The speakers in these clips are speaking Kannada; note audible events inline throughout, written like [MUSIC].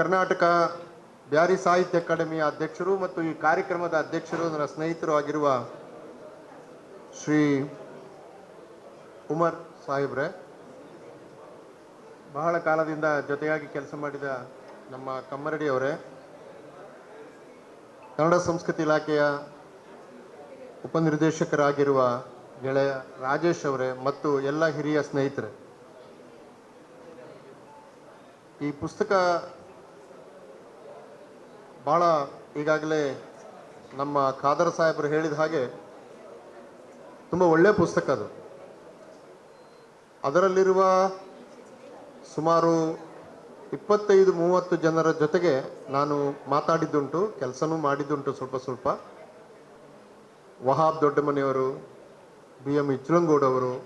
ಕರ್ನಾಟಕ ಬ್ಯಾರಿ ಸಾಹಿತ್ಯ ಅಕಾಡೆಮಿಯ ಅಧ್ಯಕ್ಷರು ಮತ್ತು ಈ ಕಾರ್ಯಕ್ರಮದ ಅಧ್ಯಕ್ಷರು ನನ್ನ ಸ್ನೇಹಿತರು ಆಗಿರುವ ಶ್ರೀ ಉಮರ್ ಸಾಹೇಬ್ರೆ. ಬಹಳ ಕಾಲದಿಂದ ಜೊತೆಯಾಗಿ ಕೆಲಸ ಮಾಡಿದ ನಮ್ಮ ಕಮ್ಮರಡಿ ಅವರೇ. ಕನ್ನಡ ಸಂಸ್ಕೃತಿ ಇಲಾಖೆಯ ಉಪನಿರ್ದೇಶಕರಾಗಿರುವ ಗೆಳೆಯ ರಾಜೇಶ್ ಅವರೇ ಮತ್ತು ಎಲ್ಲ ಹಿರಿಯ ಸ್ನೇಹಿತರೆ. ಈ ಪುಸ್ತಕ ಭಾಳ ಈಗಾಗಲೇ ನಮ್ಮ ಖಾದರ್ ಸಾಹೇಬರು ಹೇಳಿದ ಹಾಗೆ ತುಂಬ ಒಳ್ಳೆಯ ಪುಸ್ತಕ ಅದು. ಅದರಲ್ಲಿರುವ ಸುಮಾರು ಇಪ್ಪತ್ತೈದು, ಮೂವತ್ತು ಜನರ ಜೊತೆಗೆ ನಾನು ಮಾತಾಡಿದ್ದುಂಟು, ಕೆಲಸನೂ ಮಾಡಿದ್ದುಂಟು ಸ್ವಲ್ಪ ಸ್ವಲ್ಪ. ವಹಾಬ್ ದೊಡ್ಡಮನೆಯವರು, ಬಿ ಎಂ ಇಚ್ಲಂಗೌಡವರು,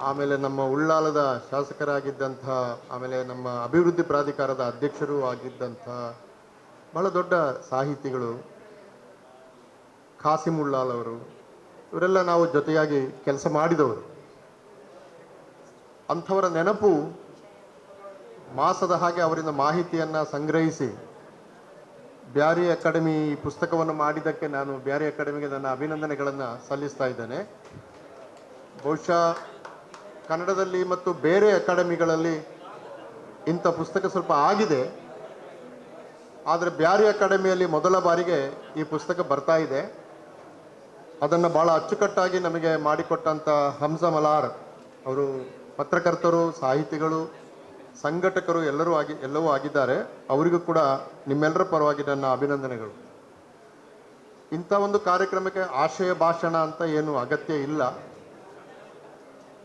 ಆಮೇಲೆ ನಮ್ಮ ಉಳ್ಳಾಲದ ಶಾಸಕರಾಗಿದ್ದಂಥ, ಆಮೇಲೆ ನಮ್ಮ ಅಭಿವೃದ್ಧಿ ಪ್ರಾಧಿಕಾರದ ಅಧ್ಯಕ್ಷರೂ ಆಗಿದ್ದಂಥ ಬಹಳ ದೊಡ್ಡ ಸಾಹಿತಿಗಳು ಖಾಸಿಮುಳ್ಳಾಲ್ ಅವರು, ಇವರೆಲ್ಲ ನಾವು ಜೊತೆಯಾಗಿ ಕೆಲಸ ಮಾಡಿದವರು. ಅಂಥವರ ನೆನಪು ಮಾಸದ ಹಾಗೆ ಅವರಿಂದ ಮಾಹಿತಿಯನ್ನು ಸಂಗ್ರಹಿಸಿ ಬ್ಯಾರಿ ಅಕಾಡೆಮಿ ಈ ಪುಸ್ತಕವನ್ನು ಮಾಡಿದ್ದಕ್ಕೆ ನಾನು ಬ್ಯಾರಿ ಅಕಾಡೆಮಿಗೆ ನನ್ನ ಅಭಿನಂದನೆಗಳನ್ನು ಸಲ್ಲಿಸ್ತಾ ಇದ್ದೇನೆ. ಬಹುಶಃ ಕನ್ನಡದಲ್ಲಿ ಮತ್ತು ಬೇರೆ ಅಕಾಡೆಮಿಗಳಲ್ಲಿ ಇಂಥ ಪುಸ್ತಕ ಸ್ವಲ್ಪ ಆಗಿದೆ. ಆದರೆ ಬ್ಯಾರಿ ಅಕಾಡೆಮಿಯಲ್ಲಿ ಮೊದಲ ಬಾರಿಗೆ ಈ ಪುಸ್ತಕ ಬರ್ತಾ ಇದೆ. ಅದನ್ನು ಭಾಳ ಅಚ್ಚುಕಟ್ಟಾಗಿ ನಮಗೆ ಮಾಡಿಕೊಟ್ಟಂಥ ಹಂಸ ಮಲಾರ್ ಅವರು ಪತ್ರಕರ್ತರು, ಸಾಹಿತಿಗಳು, ಸಂಘಟಕರು ಎಲ್ಲರೂ ಆಗಿ, ಎಲ್ಲವೂ ಆಗಿದ್ದಾರೆ. ಅವರಿಗೂ ಕೂಡ ನಿಮ್ಮೆಲ್ಲರ ಪರವಾಗಿ ನನ್ನ ಅಭಿನಂದನೆಗಳು. ಇಂಥ ಒಂದು ಕಾರ್ಯಕ್ರಮಕ್ಕೆ ಆಶಯ ಭಾಷಣ ಅಂತ ಏನು ಅಗತ್ಯ ಇಲ್ಲ.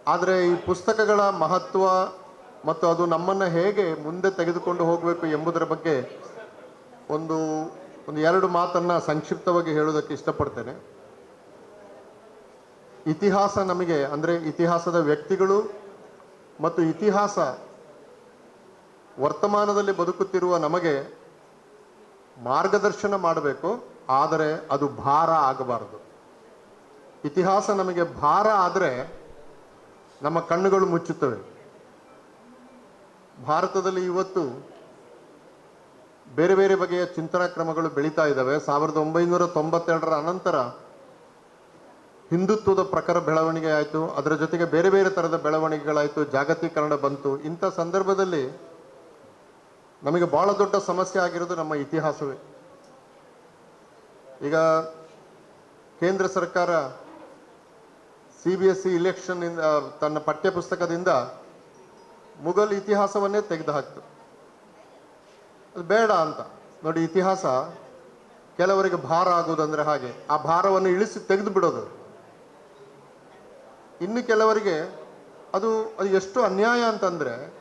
ಆದರೆ ಈ ಪುಸ್ತಕಗಳ ಮಹತ್ವ ಮತ್ತು ಅದು ನಮ್ಮನ್ನು ಹೇಗೆ ಮುಂದೆ ತೆಗೆದುಕೊಂಡು ಹೋಗಬೇಕು ಎಂಬುದರ ಬಗ್ಗೆ ಒಂದು ಒಂದು ಎರಡು ಮಾತನ್ನು ಸಂಕ್ಷಿಪ್ತವಾಗಿ ಹೇಳೋದಕ್ಕೆ ಇಷ್ಟಪಡ್ತೇನೆ. ಇತಿಹಾಸ ನಮಗೆ, ಅಂದರೆ ಇತಿಹಾಸದ ವ್ಯಕ್ತಿಗಳು ಮತ್ತು ಇತಿಹಾಸ ವರ್ತಮಾನದಲ್ಲಿ ಬದುಕುತ್ತಿರುವ ನಮಗೆ ಮಾರ್ಗದರ್ಶನ ಮಾಡಬೇಕು, ಆದರೆ ಅದು ಭಾರ ಆಗಬಾರದು. ಇತಿಹಾಸ ನಮಗೆ ಭಾರ ಆದರೆ ನಮ್ಮ ಕಣ್ಣುಗಳು ಮುಚ್ಚುತ್ತವೆ. ಭಾರತದಲ್ಲಿ ಇವತ್ತು ಬೇರೆ ಬೇರೆ ಬಗೆಯ ಚಿಂತನಾ ಕ್ರಮಗಳು ಬೆಳೀತಾ ಇದ್ದಾವೆ. ಸಾವಿರದ ಒಂಬೈನೂರ ತೊಂಬತ್ತೆರಡರ ಅನಂತರ ಹಿಂದುತ್ವದ ಪ್ರಖರ ಬೆಳವಣಿಗೆ ಆಯಿತು. ಅದರ ಜೊತೆಗೆ ಬೇರೆ ಬೇರೆ ಥರದ ಬೆಳವಣಿಗೆಗಳಾಯಿತು. ಜಾಗತೀಕರಣ ಬಂತು. ಇಂಥ ಸಂದರ್ಭದಲ್ಲಿ ನಮಗೆ ಬಹಳ ದೊಡ್ಡ ಸಮಸ್ಯೆ ಆಗಿರೋದು ನಮ್ಮ ಇತಿಹಾಸವೇ. ಈಗ ಕೇಂದ್ರ ಸರ್ಕಾರ C B S C election ತನ್ನ ಪಠ್ಯಪುಸ್ತಕದಿಂದ ಮುಘಲ್ ಇತಿಹಾಸವನ್ನೇ ತೆಗೆದುಹಾಕ್ತು. ಅದು ಬೇಡ ಅಂತ. ನೋಡಿ, ಇತಿಹಾಸ ಕೆಲವರಿಗೆ ಭಾರ ಆಗುವುದಂದ್ರೆ ಹಾಗೆ. ಆ ಭಾರವನ್ನು ಇಳಿಸಿ ತೆಗೆದು ಬಿಡೋದು. ಇನ್ನು ಕೆಲವರಿಗೆ ಅದು ಅದು ಎಷ್ಟು ಅನ್ಯಾಯ ಅಂತಂದ್ರೆ,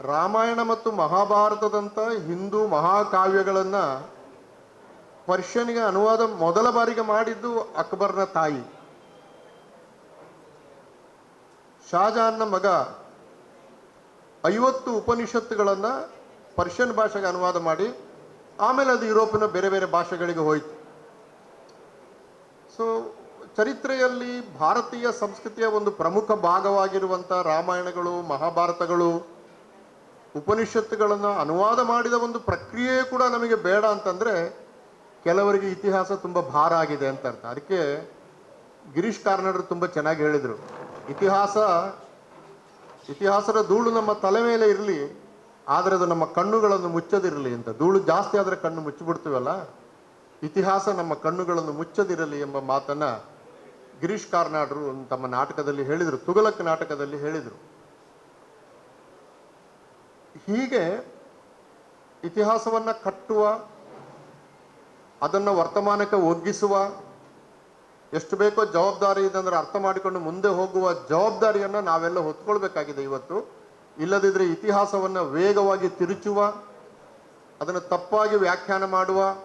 ರಾಮಾಯಣ ಮತ್ತು ಮಹಾಭಾರತದಂಥ ಹಿಂದೂ ಮಹಾಕಾವ್ಯಗಳನ್ನ ಪರ್ಷಿಯನ್ಗೆ ಅನುವಾದ ಮೊದಲ ಬಾರಿಗೆ ಮಾಡಿದ್ದು ಅಕ್ಬರ್ನ ತಾಯಿ. ಶಾಜಹಾನ್ನ ಮಗ ಐವತ್ತು ಉಪನಿಷತ್ತುಗಳನ್ನು ಪರ್ಷಿಯನ್ ಭಾಷೆಗೆ ಅನುವಾದ ಮಾಡಿ, ಆಮೇಲೆ ಅದು ಯುರೋಪಿನ ಬೇರೆ ಬೇರೆ ಭಾಷೆಗಳಿಗೆ ಹೋಯಿತು. ಸೊ ಚರಿತ್ರೆಯಲ್ಲಿ ಭಾರತೀಯ ಸಂಸ್ಕೃತಿಯ ಒಂದು ಪ್ರಮುಖ ಭಾಗವಾಗಿರುವಂಥ ರಾಮಾಯಣಗಳು, ಮಹಾಭಾರತಗಳು, ಉಪನಿಷತ್ತುಗಳನ್ನು ಅನುವಾದ ಮಾಡಿದ ಒಂದು ಪ್ರಕ್ರಿಯೆ ಕೂಡ ನಮಗೆ ಬೇಡ ಅಂತಂದರೆ ಕೆಲವರಿಗೆ ಇತಿಹಾಸ ತುಂಬ ಭಾರ ಆಗಿದೆ ಅಂತ ಅರ್ಥ. ಅದಕ್ಕೆ ಗಿರೀಶ್ ಕಾರ್ನಾಡರು ತುಂಬ ಚೆನ್ನಾಗಿ ಹೇಳಿದರು. ಇತಿಹಾಸ, ಇತಿಹಾಸದ ಧೂಳು ನಮ್ಮ ತಲೆ ಮೇಲೆ ಇರಲಿ. ಆದರೆ ಅದು ನಮ್ಮ ಕಣ್ಣುಗಳನ್ನು ಮುಚ್ಚದಿರಲಿ ಅಂತ. ಧೂಳು ಜಾಸ್ತಿ ಆದರೆ ಕಣ್ಣು ಮುಚ್ಚಿಬಿಡ್ತೀವಲ್ಲ? ಇತಿಹಾಸ ನಮ್ಮ ಕಣ್ಣುಗಳನ್ನು ಮುಚ್ಚದಿರಲಿ ಎಂಬ ಮಾತನ್ನ ಗಿರೀಶ್ ಕಾರ್ನಾಡ್ರು ತಮ್ಮ ನಾಟಕದಲ್ಲಿ ಹೇಳಿದರು ತುಗಲಕ್ ನಾಟಕದಲ್ಲಿ ಹೇಳಿದರು. ಹೀಗೆ ಇತಿಹಾಸವನ್ನು ಕಟ್ಟುವ, ಅದನ್ನು ವರ್ತಮಾನಕ್ಕೆ ಒಗ್ಗಿಸುವ, ಎಷ್ಟು ಬೇಕೋ ಜವಾಬ್ದಾರಿ ಇದೆ ಅಂದರೆ ಅರ್ಥ ಮಾಡಿಕೊಂಡು ಮುಂದೆ ಹೋಗುವ ಜವಾಬ್ದಾರಿಯನ್ನು ನಾವೆಲ್ಲ ಹೊತ್ಕೊಳ್ಬೇಕಾಗಿದೆ ಇವತ್ತು. ಇಲ್ಲದಿದ್ದರೆ ಇತಿಹಾಸವನ್ನು ವೇಗವಾಗಿ ತಿರುಚುವ, ಅದನ್ನು ತಪ್ಪಾಗಿ ವ್ಯಾಖ್ಯಾನ ಮಾಡುವ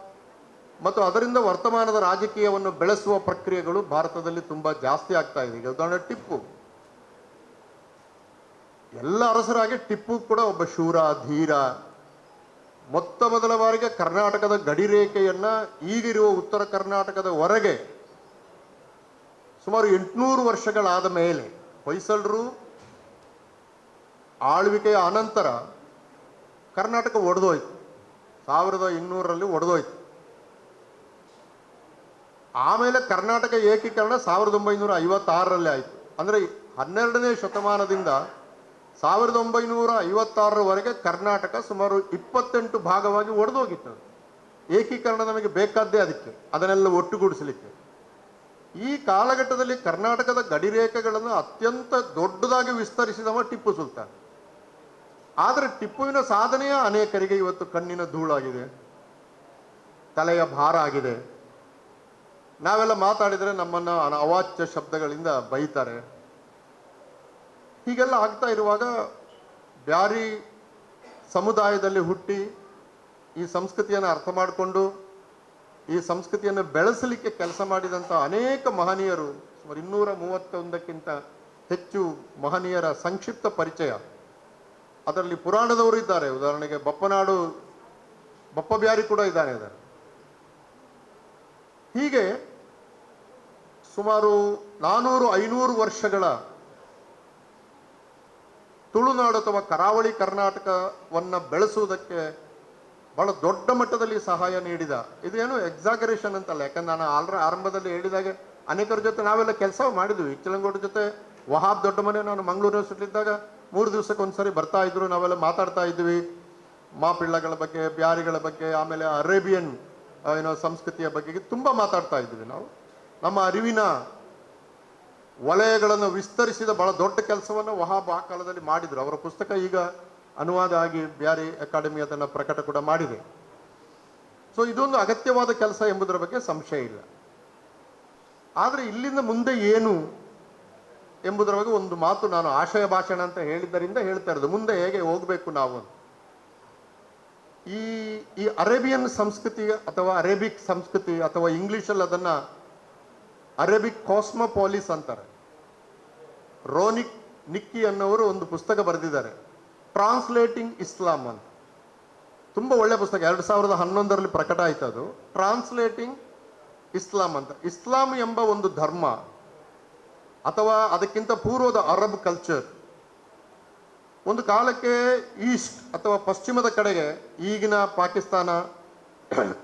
ಮತ್ತು ಅದರಿಂದ ವರ್ತಮಾನದ ರಾಜಕೀಯವನ್ನು ಬೆಳೆಸುವ ಪ್ರಕ್ರಿಯೆಗಳು ಭಾರತದಲ್ಲಿ ತುಂಬ ಜಾಸ್ತಿ ಆಗ್ತಾ ಇದೆ. ಈಗ ಉದಾಹರಣೆ ಟಿಪ್ಪು. ಎಲ್ಲ ಅರಸರಾಗಿ ಟಿಪ್ಪು ಕೂಡ ಒಬ್ಬ ಶೂರ, ಧೀರ. ಮೊತ್ತ ಮೊದಲ ಬಾರಿಗೆ ಕರ್ನಾಟಕದ ಗಡಿರೇಖೆಯನ್ನ ಈಗಿರುವ ಉತ್ತರ ಕರ್ನಾಟಕದ ಹೊರಗೆ ಸುಮಾರು ಎಂಟುನೂರು ವರ್ಷಗಳಾದ ಮೇಲೆ ಹೊಯ್ಸಳರು ಆಳ್ವಿಕೆಯ ಅನಂತರ ಕರ್ನಾಟಕ ಒಡೆದೋಯ್ತು. ಸಾವಿರದ ಇನ್ನೂರರಲ್ಲಿ ಒಡೆದೋಯ್ತು. ಆಮೇಲೆ ಕರ್ನಾಟಕ ಏಕೀಕರಣ ಸಾವಿರದ ಒಂಬೈನೂರ ಐವತ್ತಾರರಲ್ಲಿ ಆಯಿತು. ಅಂದರೆ ಹನ್ನೆರಡನೇ ಶತಮಾನದಿಂದ ಸಾವಿರದ ಒಂಬೈನೂರ ಐವತ್ತಾರರವರೆಗೆ ಕರ್ನಾಟಕ ಸುಮಾರು ಇಪ್ಪತ್ತೆಂಟು ಭಾಗವಾಗಿ ಒಡೆದೋಗಿತ್ತು. ಏಕೀಕರಣ ನಮಗೆ ಬೇಕಾದ್ದೇ ಅದಕ್ಕೆ. ಅದನ್ನೆಲ್ಲ ಒಟ್ಟುಗೂಡಿಸಲಿಕ್ಕೆ. ಈ ಕಾಲಘಟ್ಟದಲ್ಲಿ ಕರ್ನಾಟಕದ ಗಡಿರೇಖೆಗಳನ್ನು ಅತ್ಯಂತ ದೊಡ್ಡದಾಗಿ ವಿಸ್ತರಿಸಿದವ ಟಿಪ್ಪು ಸುಲ್ತಾನ್. ಆದರೆ ಟಿಪ್ಪುವಿನ ಸಾಧನೆಯ ಅನೇಕರಿಗೆ ಇವತ್ತು ಕಣ್ಣಿನ ಧೂಳಾಗಿದೆ. ತಲೆಯ ಭಾರ ಆಗಿದೆ. ನಾವೆಲ್ಲ ಮಾತಾಡಿದರೆ ನಮ್ಮನ್ನ ಅವಾಚ್ಯ ಶಬ್ದಗಳಿಂದ ಬೈತಾರೆ. ಹೀಗೆಲ್ಲ ಆಗ್ತಾ ಇರುವಾಗ ಬ್ಯಾರಿ ಸಮುದಾಯದಲ್ಲಿ ಹುಟ್ಟಿ ಈ ಸಂಸ್ಕೃತಿಯನ್ನು ಅರ್ಥ ಮಾಡಿಕೊಂಡು ಈ ಸಂಸ್ಕೃತಿಯನ್ನು ಬೆಳೆಸಲಿಕ್ಕೆ ಕೆಲಸ ಮಾಡಿದಂಥ ಅನೇಕ ಮಹನೀಯರು ಸುಮಾರು ಇನ್ನೂರ ಮೂವತ್ತೊಂದಕ್ಕಿಂತ ಹೆಚ್ಚು ಮಹನೀಯರ ಸಂಕ್ಷಿಪ್ತ ಪರಿಚಯ. ಅದರಲ್ಲಿ ಪುರಾಣದವರು ಇದ್ದಾರೆ. ಉದಾಹರಣೆಗೆ ಬಪ್ಪನಾಡು ಬಪ್ಪ ಬ್ಯಾರಿ ಕೂಡ ಇದ್ದಾನೆ ಅದರ ಹೀಗೆ ಸುಮಾರು ನಾನೂರು, ಐನೂರು ವರ್ಷಗಳ ತುಳುನಾಡು ಅಥವಾ ಕರಾವಳಿ ಕರ್ನಾಟಕವನ್ನ ಬೆಳೆಸುವುದಕ್ಕೆ ಬಹಳ ದೊಡ್ಡ ಮಟ್ಟದಲ್ಲಿ ಸಹಾಯ ನೀಡಿದ. ಇದೇನು ಎಕ್ಸಾಗರೇಷನ್ ಅಂತಲ್ಲ. ಯಾಕಂದ್ರೆ ನಾನು ಆಲ್ರ, ಆರಂಭದಲ್ಲಿ ಹೇಳಿದಾಗೆ ಅನೇಕರ ಜೊತೆ ನಾವೆಲ್ಲ ಕೆಲಸ ಮಾಡಿದ್ವಿ. ಇಚ್ಚಲಂಗೋಡ ಜೊತೆ, ವಹಾಬ್ ದೊಡ್ಡ ಮನೆ ನಾನು ಮಂಗಳೂರು ಸುಟ್ಟಿದ್ದಾಗ ಇದ್ದಾಗ ಮೂರು ದಿವಸಕ್ಕೆ ಒಂದ್ಸರಿ ಬರ್ತಾ ಇದ್ರು, ನಾವೆಲ್ಲ ಮಾತಾಡ್ತಾ ಇದ್ವಿ. ಮಾಪಿಳ್ಳಗಳ ಬಗ್ಗೆ, ಬ್ಯಾರಿಗಳ ಬಗ್ಗೆ, ಆಮೇಲೆ ಅರೇಬಿಯನ್ ಏನೋ ಸಂಸ್ಕೃತಿಯ ಬಗ್ಗೆ ತುಂಬಾ ಮಾತಾಡ್ತಾ ಇದ್ವಿ ನಾವು. ನಮ್ಮ ಅರಿವಿನ ವಲಯಗಳನ್ನು ವಿಸ್ತರಿಸಿದ ಬಹಳ ದೊಡ್ಡ ಕೆಲಸವನ್ನು ವಹಾಬ್ ಆ ಕಾಲದಲ್ಲಿ ಮಾಡಿದ್ರು. ಅವರ ಪುಸ್ತಕ ಈಗ ಅನುವಾದ ಆಗಿ ಬ್ಯಾರಿ ಅಕಾಡೆಮಿ ಅದನ್ನು ಪ್ರಕಟ ಕೂಡ ಮಾಡಿದೆ. ಸೊ ಇದೊಂದು ಅಗತ್ಯವಾದ ಕೆಲಸ ಎಂಬುದರ ಬಗ್ಗೆ ಸಂಶಯ ಇಲ್ಲ. ಆದರೆ ಇಲ್ಲಿಂದ ಮುಂದೆ ಏನು ಎಂಬುದರ ಬಗ್ಗೆ ಒಂದು ಮಾತು ನಾನು ಆಶಯ ಭಾಷಣ ಅಂತ ಹೇಳಿದ್ದರಿಂದ ಹೇಳ್ತಾ ಇರೋದು. ಮುಂದೆ ಹೇಗೆ ಹೋಗಬೇಕು ನಾವು ಈ ಈ ಅರೇಬಿಯನ್ ಸಂಸ್ಕೃತಿ ಅಥವಾ ಅರೇಬಿಕ್ ಸಂಸ್ಕೃತಿ ಅಥವಾ ಇಂಗ್ಲಿಷಲ್ಲಿ ಅದನ್ನ ಅರೇಬಿಕ್ ಕಾಸ್ಮೋಪಾಲಿಸ್ ಅಂತಾರೆ. ರೋನಿಕ್ ನಿಕ್ಕಿ ಅನ್ನೋರು ಒಂದು ಪುಸ್ತಕ ಬರೆದಿದ್ದಾರೆ. ಟ್ರಾನ್ಸ್ಲೇಟಿಂಗ್ ಇಸ್ಲಾಂ ಅಂತ. ತುಂಬ ಒಳ್ಳೆ ಪುಸ್ತಕ. ಎರಡು ಸಾವಿರದ ಹನ್ನೊಂದರಲ್ಲಿ ಪ್ರಕಟ ಆಯ್ತು ಅದು ಟ್ರಾನ್ಸ್ಲೇಟಿಂಗ್ ಇಸ್ಲಾಂ ಅಂತ. ಇಸ್ಲಾಂ ಎಂಬ ಒಂದು ಧರ್ಮ ಅಥವಾ ಅದಕ್ಕಿಂತ ಪೂರ್ವದ ಅರಬ್ ಕಲ್ಚರ್ ಒಂದು ಕಾಲಕ್ಕೆ ಈಸ್ಟ್ ಅಥವಾ ಪಶ್ಚಿಮದ ಕಡೆಗೆ ಈಗಿನ ಪಾಕಿಸ್ತಾನ,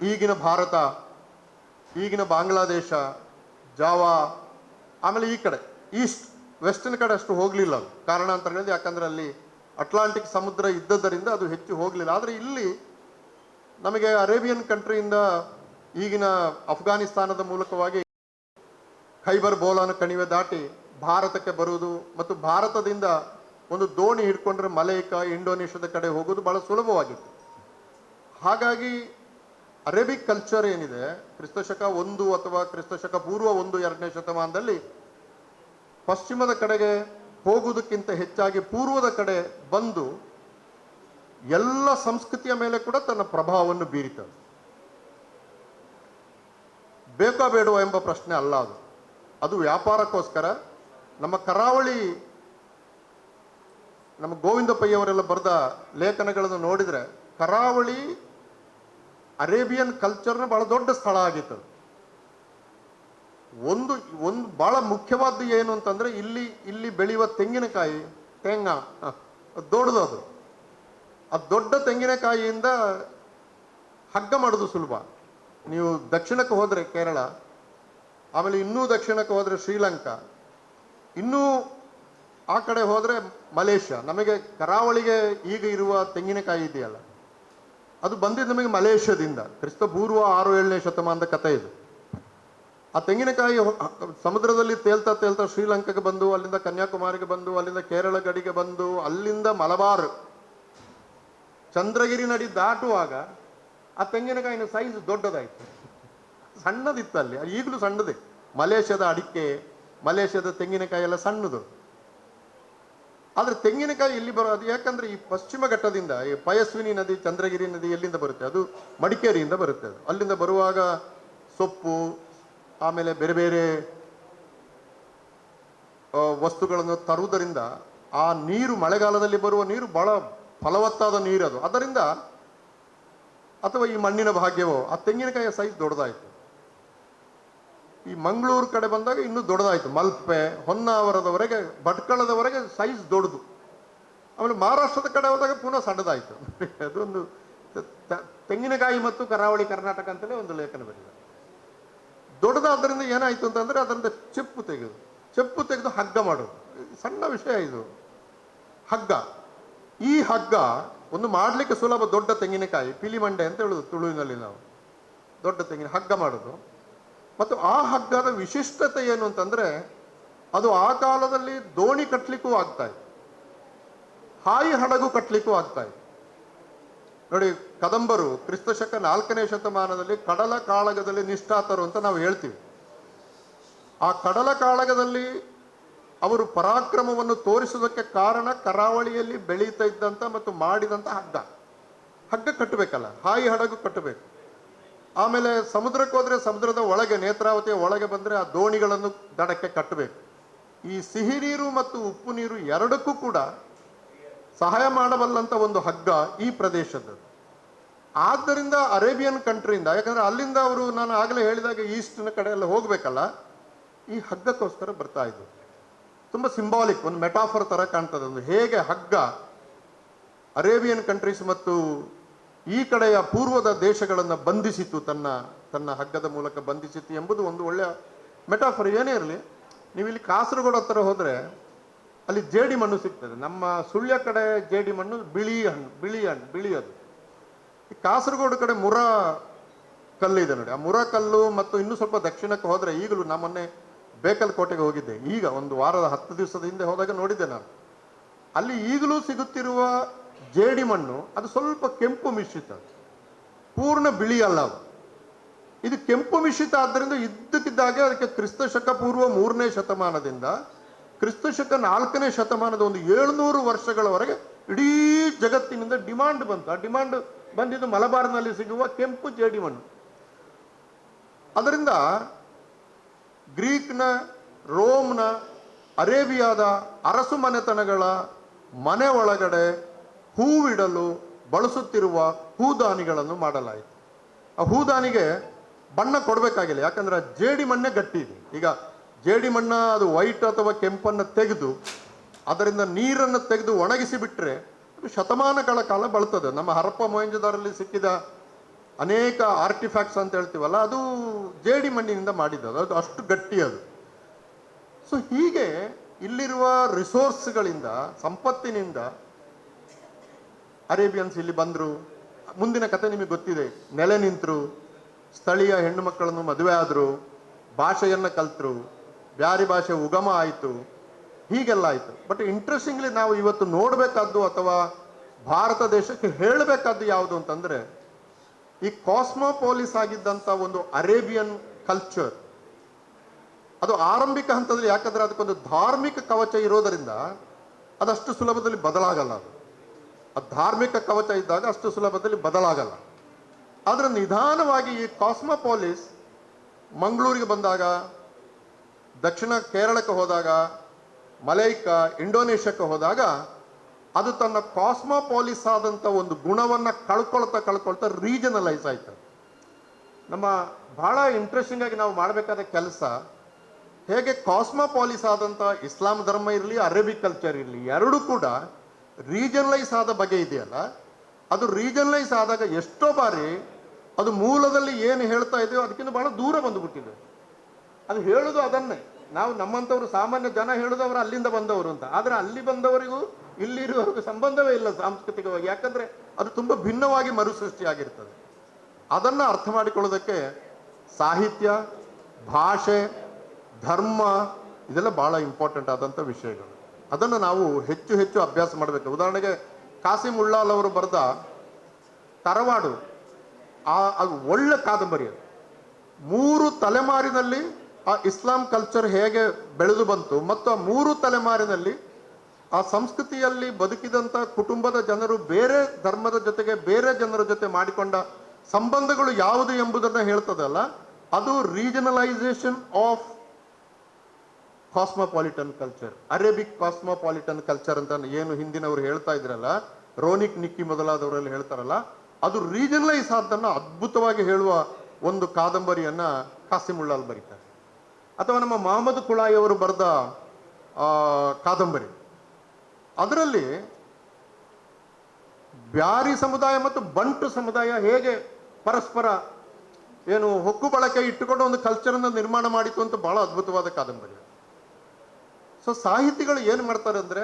ಈಗಿನ ಭಾರತ, ಈಗಿನ ಬಾಂಗ್ಲಾದೇಶ, ಜಾವಾ, ಆಮೇಲೆ ಈ ಕಡೆ, ಈಸ್ಟ್, ವೆಸ್ಟರ್ನ್ ಕಡೆ ಅಷ್ಟು ಹೋಗಲಿಲ್ಲ ಅದು. ಹೇಳಿದ್ರೆ ಯಾಕಂದ್ರೆ ಅಲ್ಲಿ ಅಟ್ಲಾಂಟಿಕ್ ಸಮುದ್ರ ಇದ್ದದ್ದರಿಂದ ಅದು ಹೆಚ್ಚು ಹೋಗಲಿಲ್ಲ. ಆದರೆ ಇಲ್ಲಿ ನಮಗೆ ಅರೇಬಿಯನ್ ಕಂಟ್ರಿಯಿಂದ ಈಗಿನ ಅಫ್ಘಾನಿಸ್ತಾನದ ಮೂಲಕವಾಗಿ ಖೈಬರ್ ಬೋಲಾನ ಕಣಿವೆ ದಾಟಿ ಭಾರತಕ್ಕೆ ಬರುವುದು ಮತ್ತು ಭಾರತದಿಂದ ಒಂದು ದೋಣಿ ಹಿಡ್ಕೊಂಡ್ರೆ ಮಲೇಕಾ, ಇಂಡೋನೇಷ್ಯಾದ ಕಡೆ ಹೋಗೋದು ಬಹಳ ಸುಲಭವಾಗಿತ್ತು. ಹಾಗಾಗಿ ಅರೇಬಿಕ್ ಕಲ್ಚರ್ ಏನಿದೆ, ಕ್ರಿಸ್ತಶಕ ಒಂದು ಅಥವಾ ಕ್ರಿಸ್ತಶಕ ಪೂರ್ವ ಒಂದು ಎರಡನೇ ಶತಮಾನದಲ್ಲಿ ಪಶ್ಚಿಮದ ಕಡೆಗೆ ಹೋಗುವುದಕ್ಕಿಂತ ಹೆಚ್ಚಾಗಿ ಪೂರ್ವದ ಕಡೆ ಬಂದು ಎಲ್ಲ ಸಂಸ್ಕೃತಿಯ ಮೇಲೆ ಕೂಡ ತನ್ನ ಪ್ರಭಾವವನ್ನು ಬೀರಿತದೆ ಬೇಕಾ ಬೇಡವಾ ಎಂಬ ಪ್ರಶ್ನೆ ಅಲ್ಲ ಅದು. ಅದು ವ್ಯಾಪಾರಕ್ಕೋಸ್ಕರ. ನಮ್ಮ ಕರಾವಳಿ, ನಮ್ಮ ಗೋವಿಂದ ಪೈ ಅವರೆಲ್ಲ ಬರೆದ ಲೇಖನಗಳನ್ನು ನೋಡಿದ್ರೆ ಕರಾವಳಿ ಅರೇಬಿಯನ್ ಕಲ್ಚರ್ನ ಬಹಳ ದೊಡ್ಡ ಸ್ಥಳ ಆಗಿತ್ತು. ಒಂದು ಒಂದು ಬಹಳ ಮುಖ್ಯವಾದ್ದು ಏನು ಅಂತಂದ್ರೆ ಇಲ್ಲಿ ಇಲ್ಲಿ ಬೆಳೆಯುವ ತೆಂಗಿನಕಾಯಿ, ತೇಂಗ ದೊಡ್ಡದು ಅದು. ಆ ದೊಡ್ಡ ತೆಂಗಿನಕಾಯಿಯಿಂದ ಹಗ್ಗ ಮಾಡೋದು ಸುಲಭ. ನೀವು ದಕ್ಷಿಣಕ್ಕೆ ಹೋದ್ರೆ ಕೇರಳ ಆಮೇಲೆ ಇನ್ನೂ ದಕ್ಷಿಣಕ್ಕೆ ಹೋದರೆ ಶ್ರೀಲಂಕಾ. ಇನ್ನೂ ಆ ಕಡೆ ಹೋದರೆ ಮಲೇಷ್ಯಾ. ನಮಗೆ ಕರಾವಳಿಗೆ ಈಗ ಇರುವ ತೆಂಗಿನಕಾಯಿ ಇದೆಯಲ್ಲ, ಅದು ಬಂದಿದ್ದು ನಮಗೆ ಮಲೇಷ್ಯಾದಿಂದ. ಕ್ರಿಸ್ತ ಪೂರ್ವ ಆರು ಏಳನೇ ಶತಮಾನದ ಕಥೆ ಇದು. ಆ ತೆಂಗಿನಕಾಯಿ ಸಮುದ್ರದಲ್ಲಿ ತೇಲ್ತಾ ತೇಲ್ತಾ ಶ್ರೀಲಂಕಾಗೆ ಬಂದು, ಅಲ್ಲಿಂದ ಕನ್ಯಾಕುಮಾರಿಗೆ ಬಂದು, ಅಲ್ಲಿಂದ ಕೇರಳ ಗಡಿಗೆ ಬಂದು, ಅಲ್ಲಿಂದ ಮಲಬಾರ್. ಚಂದ್ರಗಿರಿ ನಡಿ ದಾಟುವಾಗ ಆ ತೆಂಗಿನಕಾಯಿನ ಸೈಜ್ ದೊಡ್ಡದಾಯ್ತು. ಸಣ್ಣದಿತ್ತು ಅಲ್ಲಿ ಈಗಲೂ ಸಣ್ಣದೇ. ಮಲೇಷ್ಯಾದ ಅಡಿಕೆ, ಮಲೇಷ್ಯಾದ ತೆಂಗಿನಕಾಯಿ ಎಲ್ಲ ಸಣ್ಣದು. ಆದ್ರೆ ತೆಂಗಿನಕಾಯಿ ಇಲ್ಲಿ ಬರೋದು ಯಾಕಂದ್ರೆ ಈ ಪಶ್ಚಿಮ ಘಟ್ಟದಿಂದ, ಈ ಪಯಸ್ವಿನಿ ನದಿ, ಚಂದ್ರಗಿರಿ ನದಿ ಎಲ್ಲಿಂದ ಬರುತ್ತೆ? ಅದು ಮಡಿಕೇರಿಯಿಂದ ಬರುತ್ತೆ ಅದು. ಅಲ್ಲಿಂದ ಬರುವಾಗ ಸೊಪ್ಪು, ಆಮೇಲೆ ಬೇರೆ ಬೇರೆ ವಸ್ತುಗಳನ್ನು ತರುವುದರಿಂದ ಆ ನೀರು, ಮಳೆಗಾಲದಲ್ಲಿ ಬರುವ ನೀರು ಬಹಳ ಫಲವತ್ತಾದ ನೀರು ಅದು. ಅದರಿಂದ ಅಥವಾ ಈ ಮಣ್ಣಿನ ಭಾಗ್ಯವೋ, ಆ ತೆಂಗಿನಕಾಯಿಯ ಸೈಜ್ ದೊಡ್ಡದಾಯ್ತು. ಈ ಮಂಗಳೂರು ಕಡೆ ಬಂದಾಗ ಇನ್ನೂ ದೊಡ್ಡದಾಯ್ತು. ಮಲ್ಪೆ, ಹೊನ್ನಾವರದವರೆಗೆ, ಭಟ್ಕಳದವರೆಗೆ ಸೈಜ್ ದೊಡ್ಡದು. ಆಮೇಲೆ ಮಹಾರಾಷ್ಟ್ರದ ಕಡೆ ಹೋದಾಗ ಪುನಃ ಸಣ್ಣದಾಯಿತು. [LAUGHS] ಅದೊಂದು ತೆಂಗಿನಕಾಯಿ ಮತ್ತು ಕರಾವಳಿ ಕರ್ನಾಟಕ ಅಂತಲೇ ಒಂದು ಲೇಖನ ಬರೆದ ದೊಡ್ಡದಾದ್ರಿಂದ ಏನಾಯ್ತು ಅಂತಂದ್ರೆ ಅದರಿಂದ ಚೆಪ್ಪು ತೆಗೆದು ಚೆಪ್ಪು ತೆಗೆದು ಹಗ್ಗ ಮಾಡೋದು. ಸಣ್ಣ ವಿಷಯ ಇದು. ಹಗ್ಗ. ಈ ಹಗ್ಗ ಒಂದು ಮಾಡಲಿಕ್ಕೆ ಸುಲಭ ದೊಡ್ಡ ತೆಂಗಿನಕಾಯಿ, ಪಿಲಿಮಂಡೆ ಅಂತ ಹೇಳೋದು ತುಳುವಿನಲ್ಲಿ ನಾವು. ದೊಡ್ಡ ತೆಂಗಿನ ಹಗ್ಗ ಮಾಡೋದು. ಮತ್ತು ಆ ಹಗ್ಗದ ವಿಶಿಷ್ಟತೆ ಏನು ಅಂತಂದ್ರೆ, ಅದು ಆ ಕಾಲದಲ್ಲಿ ದೋಣಿ ಕಟ್ಟಲಿಕ್ಕೂ ಆಗ್ತಾ ಇತ್ತು ಹಾಯಿ ಹಡಗು ಕಟ್ಟಲಿಕ್ಕೂ ಆಗ್ತಾ ನೋಡಿ, ಕದಂಬರು ಕ್ರಿಸ್ತಶಕ ನಾಲ್ಕನೇ ಶತಮಾನದಲ್ಲಿ ಕಡಲ ಕಾಳಗದಲ್ಲಿ ನಿಷ್ಠಾತರು ಅಂತ ನಾವು ಹೇಳ್ತೀವಿ. ಆ ಕಡಲ ಕಾಳಗದಲ್ಲಿ ಅವರು ಪರಾಕ್ರಮವನ್ನು ತೋರಿಸುವುದಕ್ಕೆ ಕಾರಣ ಕರಾವಳಿಯಲ್ಲಿ ಬೆಳೀತಾ ಇದ್ದಂತ ಮತ್ತು ಮಾಡಿದಂತ ಹಗ್ಗ. ಹಗ್ಗ ಕಟ್ಟಬೇಕಲ್ಲ, ಹಾಯಿ ಹಡಗು ಕಟ್ಟಬೇಕು. ಆಮೇಲೆ ಸಮುದ್ರಕ್ಕೆ ಹೋದ್ರೆ ಸಮುದ್ರದ ಒಳಗೆ ನೇತ್ರಾವತಿಯ ಒಳಗೆ ಬಂದ್ರೆ ಆ ದೋಣಿಗಳನ್ನು ದಡಕ್ಕೆ ಕಟ್ಟಬೇಕು. ಈ ಸಿಹಿ ನೀರು ಮತ್ತು ಉಪ್ಪು ನೀರು ಎರಡಕ್ಕೂ ಕೂಡ ಸಹಾಯ ಮಾಡಬಲ್ಲಂತ ಒಂದು ಹಗ್ಗ ಈ ಪ್ರದೇಶದ್ದು. ಆದ್ದರಿಂದ ಅರೇಬಿಯನ್ ಕಂಟ್ರಿಯಿಂದ, ಯಾಕಂದ್ರೆ ಅಲ್ಲಿಂದ ಅವರು, ನಾನು ಆಗಲೇ ಹೇಳಿದಾಗ ಈಸ್ಟ್ನ ಕಡೆ ಎಲ್ಲ ಹೋಗ್ಬೇಕಲ್ಲ, ಈ ಹಗ್ಗಕ್ಕೋಸ್ಕರ ಬರ್ತಾ ಇದ್ದು ತುಂಬಾ ಸಿಂಬಾಲಿಕ್ ಒಂದು ಮೆಟಾಫರ್ ತರ ಕಾಣ್ತದೆ. ಒಂದು ಹೇಗೆ ಹಗ್ಗ ಅರೇಬಿಯನ್ ಕಂಟ್ರೀಸ್ ಮತ್ತು ಈ ಕಡೆಯ ಪೂರ್ವದ ದೇಶಗಳನ್ನು ಬಂಧಿಸಿತು ತನ್ನ ತನ್ನ ಹಗ್ಗದ ಮೂಲಕ ಬಂಧಿಸಿತು ಎಂಬುದು ಒಂದು ಒಳ್ಳೆಯ ಮೆಟಾಫರ್. ಏನೇ ಇರಲಿ ನೀವು ಇಲ್ಲಿ ಕಾಸರಗೋಡು ಹತ್ರ ಹೋದರೆ ಅಲ್ಲಿ ಜೇಡಿ ಮಣ್ಣು ಸಿಗ್ತದೆ. ನಮ್ಮ ಸುಳ್ಯ ಕಡೆ ಜೇಡಿ ಮಣ್ಣು ಬಿಳಿ ಹಣ್ಣು ಬಿಳಿ ಹಣ್ಣು, ಬಿಳಿ ಅದು. ಈ ಕಾಸರಗೋಡು ಕಡೆ ಮುರ ಕಲ್ಲು ಇದೆ ನೋಡಿ. ಆ ಮುರ ಕಲ್ಲು ಮತ್ತು ಇನ್ನೂ ಸ್ವಲ್ಪ ದಕ್ಷಿಣಕ್ಕೆ ಹೋದರೆ ಈಗಲೂ ನಾ ಮೊನ್ನೆ ಬೇಕಲ್ ಕೋಟೆಗೆ ಹೋಗಿದ್ದೆ. ಈಗ ಒಂದು ವಾರದ ಹತ್ತು ದಿವಸದ ಹಿಂದೆ ಹೋದಾಗ ನೋಡಿದ್ದೆ ನಾನು. ಅಲ್ಲಿ ಈಗಲೂ ಸಿಗುತ್ತಿರುವ ಜೇಡಿ ಮಣ್ಣು, ಅದು ಸ್ವಲ್ಪ ಕೆಂಪು ಮಿಶ್ರಿತ. ಪೂರ್ಣ ಬಿಳಿ ಅಲ್ಲ ಅದು. ಇದು ಕೆಂಪು ಮಿಶ್ರಿತ ಆದ್ದರಿಂದ ಇದ್ದಕ್ಕಿದ್ದಾಗೆ ಅದಕ್ಕೆ ಕ್ರಿಸ್ತ ಶಕ ಪೂರ್ವ ಮೂರನೇ ಶತಮಾನದಿಂದ ಕ್ರಿಸ್ತ ಶಕ ನಾಲ್ಕನೇ ಶತಮಾನದ ಒಂದು ಏಳ್ನೂರು ವರ್ಷಗಳವರೆಗೆ ಇಡೀ ಜಗತ್ತಿನಿಂದ ಡಿಮಾಂಡ್ ಬಂತು. ಆ ಡಿಮಾಂಡ್ ಬಂದಿದ್ದು ಮಲಬಾರ್ನಲ್ಲಿ ಸಿಗುವ ಕೆಂಪು ಜೇಡಿ ಮಣ್ಣು. ಅದರಿಂದ ಗ್ರೀಕ್ನ, ರೋಮ್ನ, ಅರೇಬಿಯಾದ ಅರಸು ಮನೆತನಗಳ ಮನೆ ಒಳಗಡೆ ಹೂವಿಡಲು ಬಳಸುತ್ತಿರುವ ಹೂದಾನಿಗಳನ್ನು ಮಾಡಲಾಯಿತು. ಆ ಹೂದಾನಿಗೆ ಬಣ್ಣ ಕೊಡಬೇಕಾಗಿಲ್ಲ. ಯಾಕಂದ್ರೆ ಜೇಡಿ ಮಣ್ಣೆ ಗಟ್ಟಿ ಇದೆ. ಈಗ ಜೇಡಿ ಮಣ್ಣ, ಅದು ವೈಟ್ ಅಥವಾ ಕೆಂಪನ್ನು ತೆಗೆದು, ಅದರಿಂದ ನೀರನ್ನು ತೆಗೆದು ಒಣಗಿಸಿ ಬಿಟ್ಟರೆ ಅದು ಶತಮಾನಗಳ ಕಾಲ ಬಳತದೆ. ನಮ್ಮ ಹರಪ್ಪ ಮೊಹಂಜದಾರಲ್ಲಿ ಸಿಕ್ಕಿದ ಅನೇಕ ಆರ್ಟಿಫ್ಯಾಕ್ಟ್ಸ್ ಅಂತ ಹೇಳ್ತೀವಲ್ಲ, ಅದು ಜೇಡಿ ಮಣ್ಣಿನಿಂದ ಮಾಡಿದ್ದು. ಅದು ಅಷ್ಟು ಗಟ್ಟಿ ಅದು. ಸೊ ಹೀಗೆ ಇಲ್ಲಿರುವ ರಿಸೋರ್ಸ್ಗಳಿಂದ ಸಂಪತ್ತಿನಿಂದ ಅರೇಬಿಯನ್ಸ್ ಇಲ್ಲಿ ಬಂದರು. ಮುಂದಿನ ಕತೆ ನಿಮಗೆ ಗೊತ್ತಿದೆ. ನೆಲೆ ನಿಂತರು, ಸ್ಥಳೀಯ ಹೆಣ್ಣು ಮಕ್ಕಳನ್ನು ಮದುವೆ ಆದರು, ಭಾಷೆಯನ್ನು ಕಲ್ತರು, ಬ್ಯಾರಿ ಭಾಷೆ ಉಗಮ ಆಯಿತು, ಹೀಗೆಲ್ಲ ಆಯಿತು. ಬಟ್ ಇಂಟ್ರೆಸ್ಟಿಂಗ್ಲಿ ನಾವು ಇವತ್ತು ನೋಡಬೇಕಾದ್ದು ಅಥವಾ ಭಾರತ ದೇಶಕ್ಕೆ ಹೇಳಬೇಕಾದ್ದು ಯಾವುದು ಅಂತಂದ್ರೆ, ಈ ಕಾಸ್ಮೋಪೋಲಿಸ್ ಆಗಿದ್ದಂಥ ಒಂದು ಅರೇಬಿಯನ್ ಕಲ್ಚರ್ ಅದು ಆರಂಭಿಕ ಹಂತದಲ್ಲಿ ಯಾಕಂದ್ರೆ ಅದಕ್ಕೊಂದು ಧಾರ್ಮಿಕ ಕವಚ ಇರೋದರಿಂದ ಅದಷ್ಟು ಸುಲಭದಲ್ಲಿ ಬದಲಾಗಲ್ಲ ಅದು. ಧಾರ್ಮಿಕ ಕವಚ ಇದ್ದಾಗ ಅಷ್ಟು ಸುಲಭದಲ್ಲಿ ಬದಲಾಗಲ್ಲ. ಆದರೆ ನಿಧಾನವಾಗಿ ಈ ಕಾಸ್ಮೋಪಾಲಿಸ್ ಮಂಗಳೂರಿಗೆ ಬಂದಾಗ, ದಕ್ಷಿಣ ಕೇರಳಕ್ಕೆ ಹೋದಾಗ, ಮಲೈಕ, ಇಂಡೋನೇಷ್ಯಾಕ್ಕೆ ಹೋದಾಗ, ಅದು ತನ್ನ ಕಾಸ್ಮೋಪಾಲಿಸ್ ಆದಂಥ ಒಂದು ಗುಣವನ್ನು ಕಳ್ಕೊಳ್ತಾ ಕಳ್ಕೊಳ್ತಾ ರೀಜನಲೈಸ್ ಆಯ್ತು. ನಮ್ಮ ಬಹಳ ಇಂಟ್ರೆಸ್ಟಿಂಗ್ ಆಗಿ ನಾವು ಮಾಡಬೇಕಾದ ಕೆಲಸ, ಹೇಗೆ ಕಾಸ್ಮೋಪಾಲಿಸ್ ಆದಂಥ ಇಸ್ಲಾಂ ಧರ್ಮ ಇರಲಿ, ಅರೇಬಿಕ್ ಕಲ್ಚರ್ ಇರಲಿ, ಎರಡೂ ಕೂಡ ರೀಜನಲೈಸ್ ಆದ ಬಗೆ ಇದೆಯಲ್ಲ, ಅದು ರೀಜನಲೈಸ್ ಆದಾಗ ಎಷ್ಟೋ ಬಾರಿ ಅದು ಮೂಲದಲ್ಲಿ ಏನು ಹೇಳ್ತಾ ಇದೆಯೋ ಅದಕ್ಕಿಂತ ಬಹಳ ದೂರ ಬಂದುಬಿಟ್ಟಿದೆ. ಅದು ಹೇಳೋದು ಅದನ್ನೇ. ನಾವು ನಮ್ಮಂಥವ್ರು ಸಾಮಾನ್ಯ ಜನ ಹೇಳುದು ಅಲ್ಲಿಂದ ಬಂದವರು ಅಂತ. ಆದರೆ ಅಲ್ಲಿ ಬಂದವರಿಗೂ ಇಲ್ಲಿರುವವರಿಗೂ ಸಂಬಂಧವೇ ಇಲ್ಲ ಸಾಂಸ್ಕೃತಿಕವಾಗಿ. ಯಾಕಂದ್ರೆ ಅದು ತುಂಬಾ ಭಿನ್ನವಾಗಿ ಮರುಸೃಷ್ಟಿಯಾಗಿರ್ತದೆ. ಅದನ್ನ ಅರ್ಥ ಮಾಡಿಕೊಳ್ಳೋದಕ್ಕೆ ಸಾಹಿತ್ಯ, ಭಾಷೆ, ಧರ್ಮ, ಇದೆಲ್ಲ ಬಹಳ ಇಂಪಾರ್ಟೆಂಟ್ ಆದಂಥ ವಿಷಯಗಳು. ಅದನ್ನು ನಾವು ಹೆಚ್ಚು ಹೆಚ್ಚು ಅಭ್ಯಾಸ ಮಾಡಬೇಕು. ಉದಾಹರಣೆಗೆ ಕಾಸಿಂ ಉಳ್ಳಾಲ್ ಅವರು ಬರೆದ ತರವಾಡು, ಆ, ಅದು ಒಳ್ಳೆ ಕಾದಂಬರಿ ಅದು. ಮೂರು ತಲೆಮಾರಿನಲ್ಲಿ ಆ ಇಸ್ಲಾಂ ಕಲ್ಚರ್ ಹೇಗೆ ಬೆಳೆದು ಬಂತು ಮತ್ತು ಆ ಮೂರು ತಲೆಮಾರಿನಲ್ಲಿ ಆ ಸಂಸ್ಕೃತಿಯಲ್ಲಿ ಬದುಕಿದಂಥ ಕುಟುಂಬದ ಜನರು ಬೇರೆ ಧರ್ಮದ ಜೊತೆಗೆ ಬೇರೆ ಜನರ ಜೊತೆ ಮಾಡಿಕೊಂಡ ಸಂಬಂಧಗಳು ಯಾವುದು ಎಂಬುದನ್ನು ಹೇಳ್ತದಲ್ಲ, ಅದು regionalisation of cosmopolitan culture Arabic cosmopolitan culture ಅಂತ ಏನು ಹಿಂದಿನವರು ಹೇಳ್ತಾ ಇದ್ರಲ್ಲ, ರೋನಿಕ್ ನಿಕ್ಕಿ ಮೊದಲಾದವರೆಲ್ಲ ಹೇಳ್ತಾರಲ್ಲ, ಅದು ರೀಜನಲೈಸ್ ಆದನ್ನ ಅದ್ಭುತವಾಗಿ ಹೇಳುವ ಒಂದು ಕಾದಂಬರಿಯನ್ನ ಕಾಸಿಮುಳ್ಳಾಲ್ ಬರೀತಾರೆ. ಅಥವಾ ನಮ್ಮ ಮಹಮ್ಮದ್ ಕುಳಾಯಿ ಅವರು ಬರೆದ ಕಾದಂಬರಿ. ಅದರಲ್ಲಿ ಬ್ಯಾರಿ ಸಮುದಾಯ ಮತ್ತು ಬಂಟು ಸಮುದಾಯ ಹೇಗೆ ಪರಸ್ಪರ ಏನು ಹೊಕ್ಕು ಬಳಕೆ ಇಟ್ಟುಕೊಂಡು ಒಂದು ಕಲ್ಚರನ್ನು ನಿರ್ಮಾಣ ಮಾಡಿತು ಅಂತ ಬಹಳ ಅದ್ಭುತವಾದ ಕಾದಂಬರಿ ಸೊ ಸಾಹಿತಿಗಳು ಏನು ಮಾಡ್ತಾರೆ ಅಂದ್ರೆ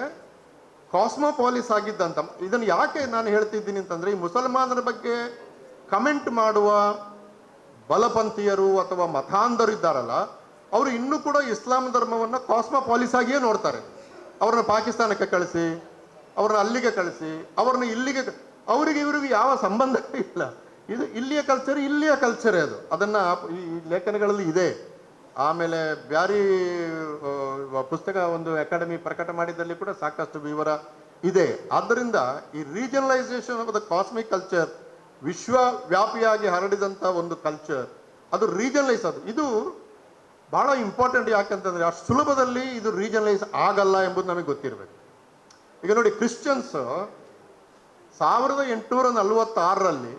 ಕಾಸ್ಮೋಪಾಲಿಸ್ ಆಗಿದ್ದಂತ, ಇದನ್ನು ಯಾಕೆ ನಾನು ಹೇಳ್ತಿದ್ದೀನಿ ಅಂತಂದ್ರೆ ಈ ಮುಸಲ್ಮಾನರ ಬಗ್ಗೆ ಕಮೆಂಟ್ ಮಾಡುವ ಬಲಪಂಥೀಯರು ಅಥವಾ ಮತಾಂಧರು ಇದ್ದಾರಲ್ಲ, ಅವರು ಇನ್ನೂ ಕೂಡ ಇಸ್ಲಾಂ ಧರ್ಮವನ್ನು ಕಾಸ್ಮೋಪಾಲಿಸ್ ಆಗಿಯೇ ನೋಡ್ತಾರೆ. ಅವ್ರನ್ನ ಪಾಕಿಸ್ತಾನಕ್ಕೆ ಕಳಿಸಿ, ಅವ್ರನ್ನ ಅಲ್ಲಿಗೆ ಕಳಿಸಿ, ಅವ್ರನ್ನ ಇಲ್ಲಿಗೆ ಅವರಿಗೆ ಇವರಿಗೆ ಯಾವ ಸಂಬಂಧ ಇಲ್ಲ. ಇದು ಇಲ್ಲಿಯ ಕಲ್ಚರ್ ಇಲ್ಲಿಯ ಕಲ್ಚರೇ ಅದು. ಅದನ್ನ ಈ ಲೇಖನಗಳಲ್ಲಿ ಇದೆ. ಆಮೇಲೆ ಬ್ಯಾರಿ ಪುಸ್ತಕ ಒಂದು ಅಕಾಡೆಮಿ ಪ್ರಕಟ ಮಾಡಿದಲ್ಲಿ ಕೂಡ ಸಾಕಷ್ಟು ವಿವರ ಇದೆ. ಆದ್ದರಿಂದ ಈ regionalisation of the cosmic culture ವಿಶ್ವವ್ಯಾಪಿಯಾಗಿ ಹರಡಿದಂಥ ಒಂದು ಕಲ್ಚರ್, ಅದು ರೀಜನಲೈಸ್ ಅದು. ಇದು ಬಹಳ ಇಂಪಾರ್ಟೆಂಟ್ ಯಾಕಂತಂದ್ರೆ ಅಷ್ಟು ಸುಲಭದಲ್ಲಿ ಇದು ರೀಜನಲೈಸ್ ಆಗಲ್ಲ ಎಂಬುದು ನಮಗೆ ಗೊತ್ತಿರಬೇಕು. ಈಗ ನೋಡಿ, ಕ್ರಿಶ್ಚಿಯನ್ಸ್ ಸಾವಿರದ ಎಂಟುನೂರ ನಲವತ್ತಾರರಲ್ಲಿ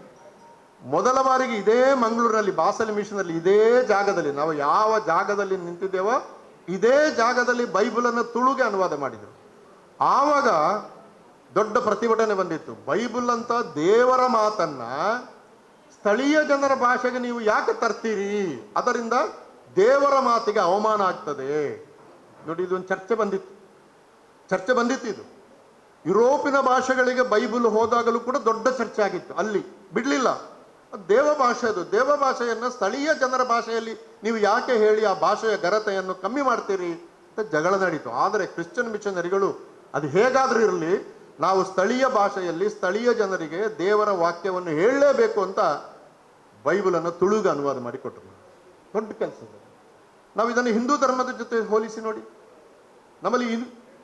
ಮೊದಲ ಬಾರಿಗೆ ಇದೇ ಮಂಗಳೂರಿನಲ್ಲಿ, ಬಾಸಲಿ ಮಿಷನಲ್ಲಿ ಇದೇ ಜಾಗದಲ್ಲಿ, ನಾವು ಯಾವ ಜಾಗದಲ್ಲಿ ನಿಂತಿದ್ದೇವೋ ಇದೇ ಜಾಗದಲ್ಲಿ ಬೈಬಲನ್ನು ತುಳುಗೆ ಅನುವಾದ ಮಾಡಿದರು. ಆವಾಗ ದೊಡ್ಡ ಪ್ರತಿಭಟನೆ ಬಂದಿತ್ತು. ಬೈಬಲ್ ಅಂತ ದೇವರ ಮಾತನ್ನ ಸ್ಥಳೀಯ ಜನರ ಭಾಷೆಗೆ ನೀವು ಯಾಕೆ ತರ್ತೀರಿ? ಅದರಿಂದ ದೇವರ ಮಾತಿಗೆ ಅವಮಾನ ಆಗ್ತದೆ. ನೋಡಿ, ಇದೊಂದು ಚರ್ಚೆ ಬಂದಿತ್ತು. ಚರ್ಚೆ ಬಂದಿತ್ತು ಇದು. ಯುರೋಪಿನ ಭಾಷೆಗಳಿಗೆ ಬೈಬಲ್ ಹೋದಾಗಲೂ ಕೂಡ ದೊಡ್ಡ ಚರ್ಚೆ ಆಗಿತ್ತು. ಅಲ್ಲಿ ಬಿಡ್ಲಿಲ್ಲ. ಅದು ದೇವ ಭಾಷೆ ಅದು. ದೇವ ಭಾಷೆಯನ್ನು ಸ್ಥಳೀಯ ಜನರ ಭಾಷೆಯಲ್ಲಿ ನೀವು ಯಾಕೆ ಹೇಳಿ ಆ ಭಾಷೆಯ ಘನತೆಯನ್ನು ಕಮ್ಮಿ ಮಾಡ್ತೀರಿ ಅಂತ ಜಗಳ ನಡೀತು. ಆದರೆ ಕ್ರಿಶ್ಚಿಯನ್ ಮಿಷನರಿಗಳು ಅದು ಹೇಗಾದರೂ ಇರಲಿ, ನಾವು ಸ್ಥಳೀಯ ಭಾಷೆಯಲ್ಲಿ ಸ್ಥಳೀಯ ಜನರಿಗೆ ದೇವರ ವಾಕ್ಯವನ್ನು ಹೇಳಲೇಬೇಕು ಅಂತ ಬೈಬಲನ್ನು ತುಳುಗ ಅನುವಾದ ಮಾಡಿಕೊಟ್ರು ದೊಡ್ಡ ಕೆಲಸ. ನಾವು ಇದನ್ನು ಹಿಂದೂ ಧರ್ಮದ ಜೊತೆ ಹೋಲಿಸಿ ನೋಡಿ. ನಮ್ಮಲ್ಲಿ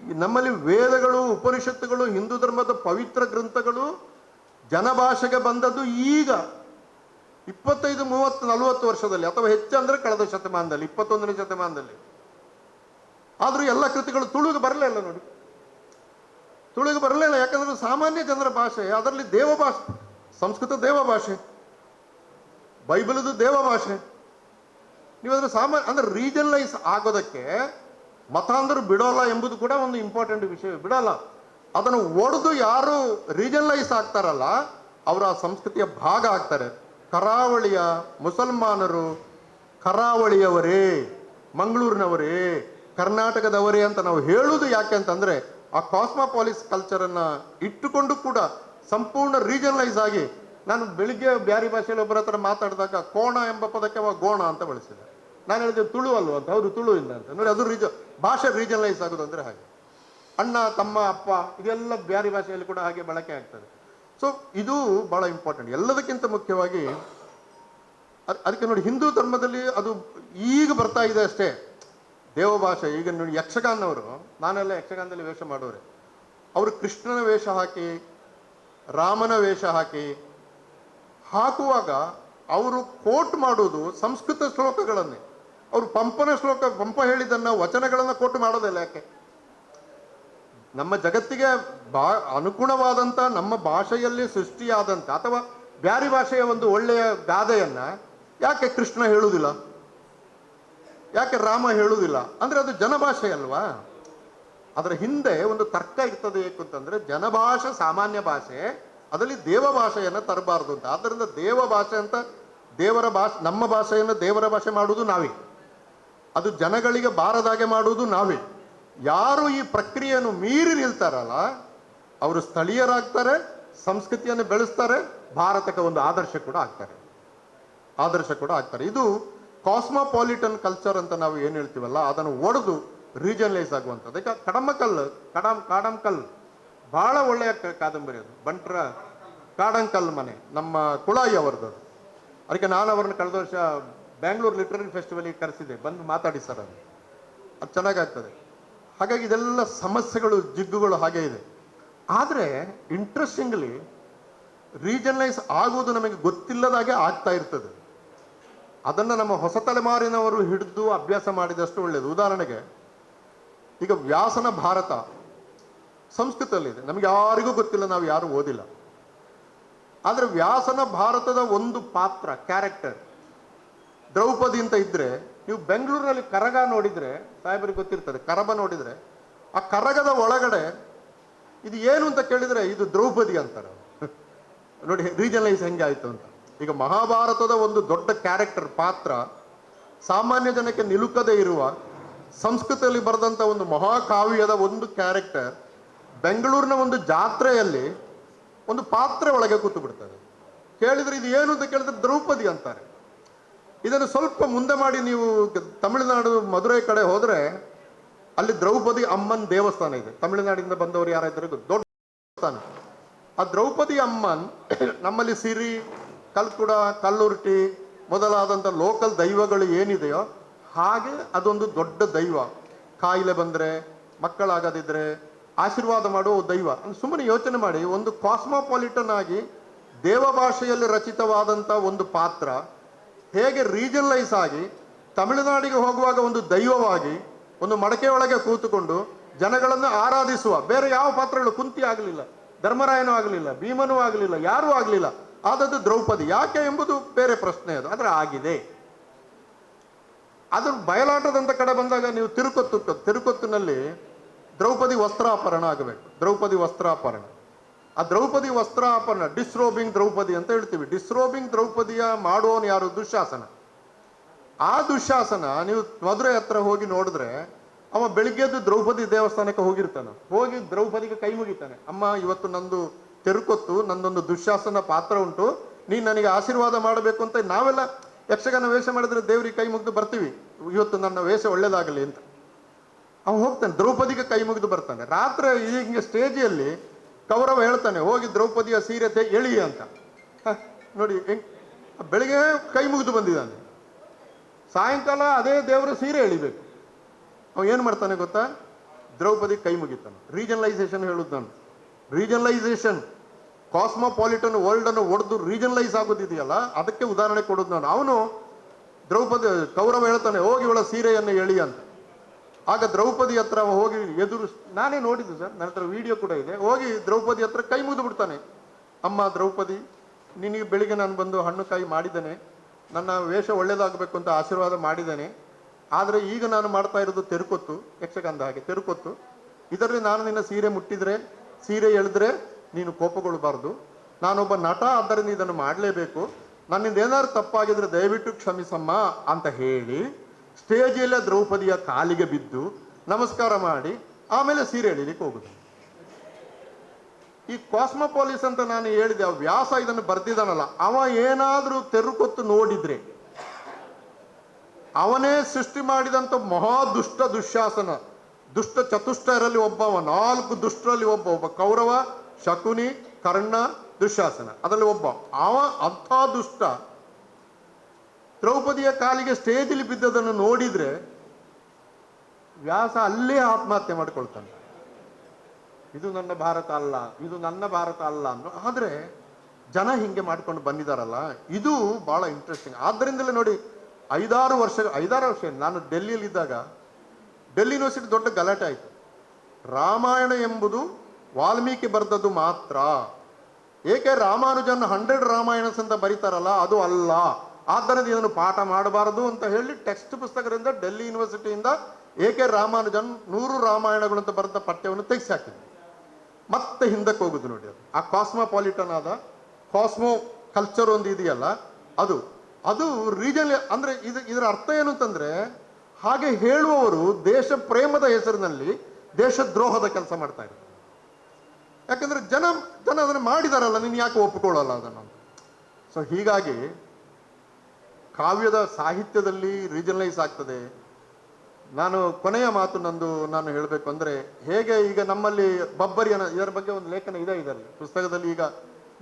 ನಮ್ಮಲ್ಲಿ ವೇದಗಳು, ಉಪನಿಷತ್ತುಗಳು, ಹಿಂದೂ ಧರ್ಮದ ಪವಿತ್ರ ಗ್ರಂಥಗಳು, ಜನಭಾಷೆಗೆ ಬಂದದ್ದು ಈಗ ಇಪ್ಪತ್ತೈದು, ಮೂವತ್ತು, ನಲವತ್ತು ವರ್ಷದಲ್ಲಿ, ಅಥವಾ ಹೆಚ್ಚಂದ್ರೆ ಕಳೆದ ಶತಮಾನದಲ್ಲಿ, ಇಪ್ಪತ್ತೊಂದನೇ ಶತಮಾನದಲ್ಲಿ. ಆದರೂ ಎಲ್ಲ ಕೃತಿಗಳು ತುಳುಗು ಬರಲಿಲ್ಲ ನೋಡಿ. ತುಳುಗು ಬರಲಿಲ್ಲ ಯಾಕಂದ್ರೆ ಸಾಮಾನ್ಯ ಜನರ ಭಾಷೆ, ಅದರಲ್ಲಿ ದೇವ ಭಾಷೆ ಸಂಸ್ಕೃತ ದೇವ ಭಾಷೆ ಬೈಬಲದು ದೇವ ಭಾಷೆ ನೀವು ಅದ್ರ ಸಾಮಾನ್ಯ, ಅಂದ್ರೆ ರೀಜನಲೈಸ್ ಆಗೋದಕ್ಕೆ ಮತಾಂಧರು ಬಿಡೋಲ್ಲ ಎಂಬುದು ಕೂಡ ಒಂದು ಇಂಪಾರ್ಟೆಂಟ್ ವಿಷಯ. ಬಿಡೋಲ್ಲ. ಅದನ್ನು ಒಡೆದು ಯಾರು ರೀಜನಲೈಸ್ ಆಗ್ತಾರಲ್ಲ, ಅವರು ಆ ಸಂಸ್ಕೃತಿಯ ಭಾಗ ಆಗ್ತಾರೆ. ಕರಾವಳಿಯ ಮುಸಲ್ಮಾನರು ಕರಾವಳಿಯವರೇ, ಮಂಗಳೂರಿನವರೇ, ಕರ್ನಾಟಕದವರೇ ಅಂತ ನಾವು ಹೇಳುವುದು ಯಾಕೆ ಅಂತಂದ್ರೆ ಆ ಕಾಸ್ಮಾಪಾಲಿಸ್ ಕಲ್ಚರನ್ನು ಇಟ್ಟುಕೊಂಡು ಕೂಡ ಸಂಪೂರ್ಣ ರೀಜನಲೈಸ್ ಆಗಿ ನಾನು ಬೆಳಿಗ್ಗೆ ಬ್ಯಾರಿ ಭಾಷೆಯಲ್ಲಿ ಒಬ್ಬರ ಹತ್ರ ಮಾತಾಡಿದಾಗ ಕೋಣ ಎಂಬ ಪದಕ್ಕೆ ಅವ ಗೋಣ ಅಂತ ಬಳಸಿದೆ. ನಾನು ಹೇಳಿದೆ ತುಳು ಅಲ್ವ ಅಂತ ಅವರು ತುಳು ಇಲ್ಲ ಅಂತ. ನೋಡಿ, ಅದು ರೀಜ ಭಾಷೆ ರೀಜನಲೈಸ್ ಆಗೋದು ಅಂದ್ರೆ ಹಾಗೆ. ಅಣ್ಣ, ತಮ್ಮ, ಅಪ್ಪ, ಇದೆಲ್ಲ ಬ್ಯಾರಿ ಭಾಷೆಯಲ್ಲಿ ಕೂಡ ಹಾಗೆ ಬಳಕೆ ಆಗ್ತದೆ. ಸೊ ಇದು ಬಹಳ ಇಂಪಾರ್ಟೆಂಟ್ ಎಲ್ಲದಕ್ಕಿಂತ ಮುಖ್ಯವಾಗಿ ಅದ್- ಅದಕ್ಕೆ ನೋಡಿ ಹಿಂದೂ ಧರ್ಮದಲ್ಲಿ ಅದು ಈಗ ಬರ್ತಾ ಇದೆ ಅಷ್ಟೇ. ದೇವಭಾಷೆ, ಈಗ ನೋಡಿ ಯಕ್ಷಗಾನವರು ನಾನೆಲ್ಲ ಯಕ್ಷಗಾನದಲ್ಲಿ ವೇಷ ಮಾಡೋರೆ. ಅವರು ಕೃಷ್ಣನ ವೇಷ ಹಾಕಿ, ರಾಮನ ವೇಷ ಹಾಕಿ ಹಾಕುವಾಗ ಅವರು ಕೋಟ್ ಮಾಡೋದು ಸಂಸ್ಕೃತ ಶ್ಲೋಕಗಳನ್ನೇ. ಅವರು ಪಂಪನ ಶ್ಲೋಕ, ಪಂಪ ಹೇಳಿದ್ದನ್ನ ವಚನಗಳನ್ನು ಕೋಟ್ ಮಾಡೋದಿಲ್ಲ ಯಾಕೆ? ನಮ್ಮ ಜಗತ್ತಿಗೆ ಬಾ ಅನುಗುಣವಾದಂಥ ನಮ್ಮ ಭಾಷೆಯಲ್ಲಿ ಸೃಷ್ಟಿಯಾದಂಥ ಅಥವಾ ಬ್ಯಾರಿ ಭಾಷೆಯ ಒಂದು ಒಳ್ಳೆಯ ಗಾದೆಯನ್ನು ಯಾಕೆ ಕೃಷ್ಣ ಹೇಳುವುದಿಲ್ಲ? ಯಾಕೆ ರಾಮ ಹೇಳುವುದಿಲ್ಲ? ಅಂದರೆ ಅದು ಜನಭಾಷೆ ಅಲ್ವಾ? ಅದರ ಹಿಂದೆ ಒಂದು ತರ್ಕ ಇರ್ತದೆ ಏಕೆ ಅಂತಂದರೆ ಜನಭಾಷೆ ಸಾಮಾನ್ಯ ಭಾಷೆ, ಅದರಲ್ಲಿ ದೇವ ಭಾಷೆಯನ್ನು ತರಬಾರ್ದು ಅಂತ. ಆದ್ದರಿಂದ ದೇವ ಭಾಷೆ ಅಂತ ದೇವರ ಭಾಷೆ, ನಮ್ಮ ಭಾಷೆಯನ್ನು ದೇವರ ಭಾಷೆ ಮಾಡುವುದು ನಾವೇ. ಅದು ಜನಗಳಿಗೆ ಬಾರದಾಗೆ ಮಾಡುವುದು ನಾವೇ. ಯಾರು ಈ ಪ್ರಕ್ರಿಯೆಯನ್ನು ಮೀರಿ ನಿಲ್ತಾರಲ್ಲ, ಅವರು ಸ್ಥಳೀಯರಾಗ್ತಾರೆ, ಸಂಸ್ಕೃತಿಯನ್ನು ಬೆಳೆಸ್ತಾರೆ, ಭಾರತಕ್ಕೆ ಒಂದು ಆದರ್ಶ ಕೂಡ ಆಗ್ತಾರೆ. ಆದರ್ಶ ಕೂಡ ಆಗ್ತಾರೆ. ಇದು ಕಾಸ್ಮೋಪಾಲಿಟನ್ ಕಲ್ಚರ್ ಅಂತ ನಾವು ಏನು ಹೇಳ್ತೀವಲ್ಲ, ಅದನ್ನು ಒಡೆದು ರೀಜನಲೈಸ್ ಆಗುವಂಥದ್ದು. ಈಗ ಕಡಮಕಲ್, ಕಡಮ್, ಕಾಡಂಕಲ್, ಭಾಳ ಒಳ್ಳೆಯ ಕಾದಂಬರಿ ಅದು. ಬಂಟ್ರ, ಕಾಡಂಕಲ್ ಮನೆ, ನಮ್ಮ ಕುಳಾಯಿ. ಅದಕ್ಕೆ ನಾನು ಅವರನ್ನು ಕಳೆದ ವರ್ಷ ಬ್ಯಾಂಗ್ಳೂರ್ ಲಿಟ್ರರಿ ಫೆಸ್ಟಿವಲ್ಗೆ ಕರೆಸಿದೆ ಬಂದು ಮಾತಾಡಿ ಸರ್ ಅದು. ಅದು ಚೆನ್ನಾಗಾಗ್ತದೆ. ಹಾಗಾಗಿ ಇದೆಲ್ಲ ಸಮಸ್ಯೆಗಳು, ಜಿಗ್ಗುಗಳು ಹಾಗೆ ಇದೆ. ಆದರೆ ಇಂಟ್ರೆಸ್ಟಿಂಗ್ಲಿ ರೀಜನಲೈಸ್ ಆಗುವುದು ನಮಗೆ ಗೊತ್ತಿಲ್ಲದಾಗೆ ಆಗ್ತಾ ಇರ್ತದೆ. ಅದನ್ನು ನಮ್ಮ ಹೊಸ ತಲೆಮಾರಿನವರು ಹಿಡಿದು ಅಭ್ಯಾಸ ಮಾಡಿದಷ್ಟು ಒಳ್ಳೆಯದು ಉದಾಹರಣೆಗೆ, ಈಗ ವ್ಯಾಸನ ಭಾರತ ಸಂಸ್ಕೃತದಲ್ಲಿದೆ. ನಮಗೆ ಯಾರಿಗೂ ಗೊತ್ತಿಲ್ಲ, ನಾವು ಯಾರು ಓದಿಲ್ಲ. ಆದರೆ ವ್ಯಾಸನ ಭಾರತದ ಒಂದು ಪಾತ್ರ ಕ್ಯಾರೆಕ್ಟರ್ ದ್ರೌಪದಿ ಅಂತ ಇದ್ರೆ ನೀವು ಬೆಂಗಳೂರಿನಲ್ಲಿ ಕರಗ ನೋಡಿದರೆ, ಸಾಹೇಬರಿಗೆ ಗೊತ್ತಿರ್ತದೆ, ಕರಬ ನೋಡಿದರೆ, ಆ ಕರಗದ ಒಳಗಡೆ ಇದು ಏನು ಅಂತ ಕೇಳಿದರೆ ಇದು ದ್ರೌಪದಿ ಅಂತಾರೆ [LAUGHS] ನೋಡಿ, ರೀಜನಲೈಸ್ ಹೆಂಗೆ ಆಯಿತು ಅಂತ. ಈಗ ಮಹಾಭಾರತದ ಒಂದು ದೊಡ್ಡ ಕ್ಯಾರೆಕ್ಟರ್ ಪಾತ್ರ ಸಾಮಾನ್ಯ ಜನಕ್ಕೆ ನಿಲುಕದೇ ಇರುವ ಸಂಸ್ಕೃತದಲ್ಲಿ ಬರೆದಂಥ ಒಂದು ಮಹಾಕಾವ್ಯದ ಒಂದು ಕ್ಯಾರೆಕ್ಟರ್ ಬೆಂಗಳೂರಿನ ಒಂದು ಜಾತ್ರೆಯಲ್ಲಿ ಒಂದು ಪಾತ್ರೆ ಒಳಗೆ ಕೂತು ಬಿಡ್ತದೆ. ಕೇಳಿದರೆ ಇದು ಏನು ಅಂತ ಕೇಳಿದ್ರೆ ದ್ರೌಪದಿ ಅಂತಾರೆ. ಇದನ್ನು ಸ್ವಲ್ಪ ಮುಂದೆ ಮಾಡಿ ನೀವು ತಮಿಳುನಾಡು ಮಧುರೈ ಕಡೆ ಹೋದರೆ ಅಲ್ಲಿ ದ್ರೌಪದಿ ಅಮ್ಮನ್ ದೇವಸ್ಥಾನ ಇದೆ. ತಮಿಳುನಾಡಿಂದ ಬಂದವರು ಯಾರಾದ್ರೂ. ದೊಡ್ಡ ದೇವಸ್ಥಾನ. ಆ ದ್ರೌಪದಿ ಅಮ್ಮನ್ ನಮ್ಮಲ್ಲಿ ಸಿರಿ ಕಲ್ಕುಡ ಕಲ್ಲುರ್ಟಿ ಮೊದಲಾದಂಥ ಲೋಕಲ್ ದೈವಗಳು ಏನಿದೆಯೋ ಹಾಗೆ ಅದೊಂದು ದೊಡ್ಡ ದೈವ. ಕಾಯಿಲೆ ಬಂದರೆ, ಮಕ್ಕಳಾಗದಿದ್ರೆ ಆಶೀರ್ವಾದ ಮಾಡುವ ದೈವ. ಸುಮ್ಮನೆ ಯೋಚನೆ ಮಾಡಿ, ಒಂದು ಕಾಸ್ಮೋಪಾಲಿಟನ್ ಆಗಿ ದೇವ ಭಾಷೆಯಲ್ಲಿ ರಚಿತವಾದಂಥ ಒಂದು ಪಾತ್ರ ಹೇಗೆ ರೀಜನಲೈಸ್ ಆಗಿ ತಮಿಳುನಾಡಿಗೆ ಹೋಗುವಾಗ ಒಂದು ದೈವವಾಗಿ ಒಂದು ಮಡಕೆ ಕೂತುಕೊಂಡು ಜನಗಳನ್ನು ಆರಾಧಿಸುವ, ಬೇರೆ ಯಾವ ಪಾತ್ರಗಳು ಕುಂತಿ ಆಗಲಿಲ್ಲ, ಧರ್ಮರಾಯನೂ ಆಗಲಿಲ್ಲ, ಭೀಮನೂ ಆಗಲಿಲ್ಲ, ಯಾರೂ ಆಗಲಿಲ್ಲ, ಆದದ್ದು ದ್ರೌಪದಿ. ಯಾಕೆ ಎಂಬುದು ಬೇರೆ ಪ್ರಶ್ನೆ ಅದು. ಆದರೆ ಆಗಿದೆ. ಅದು ಬಯಲಾಟದಂತ ಕಡೆ ಬಂದಾಗ ನೀವು ತಿರುಕೊತ್ತು, ತಿರುಕೊತ್ತಿನಲ್ಲಿ ದ್ರೌಪದಿ ವಸ್ತ್ರಾಪರಣ ಆಗಬೇಕು. ದ್ರೌಪದಿ ವಸ್ತ್ರಾಪರಣ. ಆ ದ್ರೌಪದಿ ವಸ್ತ್ರಾಪರಣ ಡಿಸ್ರೋಬಿಂಗ್ ದ್ರೌಪದಿ ಅಂತ ಹೇಳ್ತೀವಿ. ಡಿಸ್ರೋಬಿಂಗ್ ದ್ರೌಪದಿಯ ಮಾಡೋನು ಯಾರು? ದುಶಾಸನ. ಆ ದುಶ್ಯಾಸನ ನೀವು ಮಧುರೆ ಹತ್ರ ಹೋಗಿ ನೋಡಿದ್ರೆ ಅವ ಬೆಳಿಗ್ಗೆದ್ದು ದ್ರೌಪದಿ ದೇವಸ್ಥಾನಕ್ಕೆ ಹೋಗಿರ್ತಾನೆ. ಹೋಗಿ ದ್ರೌಪದಿಗೆ ಕೈ ಮುಗಿತಾನೆ. ಅಮ್ಮ, ಇವತ್ತು ನಂದು ತೆರುಕೊತ್ತು, ನಂದೊಂದು ದುಶಾಸನ ಪಾತ್ರ ಉಂಟು. ನೀನು ನನಗೆ ಆಶೀರ್ವಾದ ಮಾಡಬೇಕು ಅಂತ ನಾವೆಲ್ಲ ಯಕ್ಷಗಾನ ವೇಷ ಮಾಡಿದ್ರೆ ದೇವ್ರಿಗೆ ಕೈ ಮುಗಿದು ಬರ್ತೀವಿ. ಇವತ್ತು ನನ್ನ ವೇಷ ಒಳ್ಳೇದಾಗಲಿ ಅಂತ. ಅವ ಹೋಗ್ತಾನೆ. ದ್ರೌಪದಿಗೆ ಕೈ ಮುಗಿದು ಬರ್ತಾನೆ. ರಾತ್ರಿ ಈಗ ಸ್ಟೇಜಿಯಲ್ಲಿ ಕೌರವ ಹೇಳ್ತಾನೆ, ಹೋಗಿ ದ್ರೌಪದಿಯ ಸೀರೆ ಎಳಿ ಅಂತ. ನೋಡಿ ಬೆಳಿಗ್ಗೆ ಕೈ ಮುಗಿದು ಬಂದಿದ್ದಾನೆ. ಸಾಯಂಕಾಲ ಅದೇ ದೇವರ ಸೀರೆ ಎಳಿಬೇಕು. ಅವ ಏನು ಮಾಡ್ತಾನೆ ಗೊತ್ತಾ? ದ್ರೌಪದಿ ಕೈ ಮುಗಿತಾನೆ. ರೀಜನಲೈಸೇಷನ್ ಹೇಳುದು ನಾನು. ರೀಜನಲೈಸೇಷನ್, ಕಾಸ್ಮೋಪಾಲಿಟನ್ ವರ್ಲ್ಡ್ ಅನ್ನು ಒಡೆದು ರೀಜನಲೈಸ್ ಆಗೋದಿದೆಯಲ್ಲ, ಅದಕ್ಕೆ ಉದಾಹರಣೆ ಕೊಡೋದು ನಾನು. ಅವನು ದ್ರೌಪದಿ, ಕೌರವ ಹೇಳ್ತಾನೆ, ಹೋಗಿ ಇವಳ ಸೀರೆಯನ್ನು ಎಳಿ ಅಂತ. ಆಗ ದ್ರೌಪದಿ ಹತ್ರ ಹೋಗಿ ಎದುರು, ನಾನೇ ನೋಡಿದ್ದು ಸರ್, ನನ್ನ ಹತ್ರ ವಿಡಿಯೋ ಕೂಡ ಇದೆ. ಹೋಗಿ ದ್ರೌಪದಿ ಹತ್ರ ಕೈ ಮುಗಿದು ಬಿಡ್ತಾನೆ. ಅಮ್ಮ ದ್ರೌಪದಿ, ನಿನಗೆ ಬೆಳಿಗ್ಗೆ ನಾನು ಬಂದು ಹಣ್ಣು ಕಾಯಿ ಮಾಡಿದ್ದೇನೆ. ನನ್ನ ವೇಷ ಒಳ್ಳೇದಾಗಬೇಕು ಅಂತ ಆಶೀರ್ವಾದ ಮಾಡಿದ್ದೇನೆ. ಆದರೆ ಈಗ ನಾನು ಮಾಡ್ತಾ ಇರೋದು ತೆರುಕೊತ್ತು ಯಕ್ಷಗಂಧ ಹಾಗೆ ತೆರುಕೊತ್ತು. ಇದರಲ್ಲಿ ನಾನು ನಿನ್ನ ಸೀರೆ ಮುಟ್ಟಿದ್ರೆ, ಸೀರೆ ಎಳೆದ್ರೆ ನೀನು ಕೋಪಗೊಳ್ಳಬಾರ್ದು. ನಾನೊಬ್ಬ ನಟ, ಆದ್ದರಿಂದ ಇದನ್ನು ಮಾಡಲೇಬೇಕು. ನನ್ನಿಂದ ಏನಾದ್ರು ತಪ್ಪಾಗಿದ್ರೆ ದಯವಿಟ್ಟು ಕ್ಷಮಿಸಮ್ಮ ಅಂತ ಹೇಳಿ ಸ್ಟೇಜಿಯಲ್ಲೇ ದ್ರೌಪದಿಯ ಕಾಲಿಗೆ ಬಿದ್ದು ನಮಸ್ಕಾರ ಮಾಡಿ ಆಮೇಲೆ ಸೀರೆ ಎಳಿಲಿಕ್ಕೆ ಹೋಗುದು. ಈ ಕಾಸ್ಮೋಪಾಲಿಸ್ ಅಂತ ನಾನು ಹೇಳಿದೆ, ಆ ವ್ಯಾಸ ಇದನ್ನು ಬರ್ತಿದ್ದಾನಲ್ಲ ಅವ ಏನಾದರೂ ತೆರುಕೊತ್ತು ನೋಡಿದ್ರೆ, ಅವನೇ ಸೃಷ್ಟಿ ಮಾಡಿದಂತ ಮಹಾ ದುಷ್ಟ ದುಶ್ಯಾಸನ, ದುಷ್ಟ ಚತುಷ್ಟರಲ್ಲಿ ಒಬ್ಬವ, ನಾಲ್ಕು ದುಷ್ಟರಲ್ಲಿ ಒಬ್ಬ ಒಬ್ಬ ಕೌರವ, ಶಕುನಿ, ಕರ್ಣ, ದುಶ್ಯಾಸನ, ಅದರಲ್ಲಿ ಒಬ್ಬ, ಅವ ಅಂಥ ದುಷ್ಟ ದ್ರೌಪದಿಯ ಕಾಲಿಗೆ ಸ್ಟೇಜಲ್ಲಿ ಬಿದ್ದದನ್ನು ನೋಡಿದ್ರೆ ವ್ಯಾಸ ಅಲ್ಲೇ ಆತ್ಮಹತ್ಯೆ ಮಾಡ್ಕೊಳ್ತಾನೆ. ಇದು ನನ್ನ ಭಾರತ ಅಲ್ಲ, ಇದು ನನ್ನ ಭಾರತ ಅಲ್ಲ ಅನ್ನೋ, ಆದರೆ ಜನ ಹಿಂಗೆ ಮಾಡ್ಕೊಂಡು ಬಂದಿದಾರಲ್ಲ, ಇದು ಬಹಳ ಇಂಟ್ರೆಸ್ಟಿಂಗ್ ಆದ್ರಿಂದಲೇ ನೋಡಿ, ಐದಾರು ವರ್ಷ ಐದಾರು ವರ್ಷ ನಾನು ಡೆಲ್ಲಿಯಲ್ಲಿ ಇದ್ದಾಗ ಡೆಲ್ಲಿ ಯೂನಿವರ್ಸಿಟಿ ದೊಡ್ಡ ಗಲಾಟೆ ಆಯಿತು. ರಾಮಾಯಣ ಎಂಬುದು ವಾಲ್ಮೀಕಿ ಬರೆದದ್ದು ಮಾತ್ರ. ಏಕೆ ರಾಮಾನುಜನ್ ಹಂಡ್ರೆಡ್ ರಾಮಾಯಣಸ್ ಅಂತ ಬರೀತಾರಲ್ಲ, ಅದು ಅಲ್ಲ. ಆದ್ದರಿಂದ ಇದನ್ನು ಪಾಠ ಮಾಡಬಾರದು ಅಂತ ಹೇಳಿ ಟೆಕ್ಸ್ಟ್ ಪುಸ್ತಕದಿಂದ ಡೆಲ್ಲಿ ಯೂನಿವರ್ಸಿಟಿಯಿಂದ ಎ ಕೆ ರಾಮಾನುಜನ್ ನೂರು ರಾಮಾಯಣಗಳು ಅಂತ ಬರೆದ ಪಠ್ಯವನ್ನು ತೆಗೆಸಿ ಮತ್ತೆ ಹಿಂದಕ್ಕೆ ಹೋಗುದು ನೋಡಿ ಅದು. ಆ ಕಾಸ್ಮೋಪಾಲಿಟನ್ ಆದ ಕಾಸ್ಮೋ ಕಲ್ಚರ್ ಒಂದು ಇದೆಯಲ್ಲ, ಅದು. ಅದು ರೀಜನ್ ಅಂದ್ರೆ ಇದು ಇದರ ಅರ್ಥ ಏನು ಅಂತಂದ್ರೆ, ಹಾಗೆ ಹೇಳುವವರು ದೇಶ ಪ್ರೇಮದ ಹೆಸರಿನಲ್ಲಿ ದೇಶದ್ರೋಹದ ಕೆಲಸ ಮಾಡ್ತಾ ಇದ್ದಾರೆ ಯಾಕಂದ್ರೆ ಜನ ಜನ ಅದನ್ನು ಮಾಡಿದಾರಲ್ಲ, ನೀನು ಯಾಕೆ ಒಪ್ಪಿಕೊಳ್ಳಲ್ಲ ಅದನ್ನು ಸೊ ಹೀಗಾಗಿ ಕಾವ್ಯದ ಸಾಹಿತ್ಯದಲ್ಲಿ ರೀಜನಲೈಸ್ ಆಗ್ತದೆ. ನಾನು ಕೊನೆಯ ಮಾತು ನಂದು ನಾನು ಹೇಳಬೇಕು ಅಂದ್ರೆ, ಹೇಗೆ ಈಗ ನಮ್ಮಲ್ಲಿ ಬಬ್ಬರಿಯನ, ಇದರ ಬಗ್ಗೆ ಒಂದು ಲೇಖನ ಇದೆ ಇದರಲ್ಲಿ, ಪುಸ್ತಕದಲ್ಲಿ ಈಗ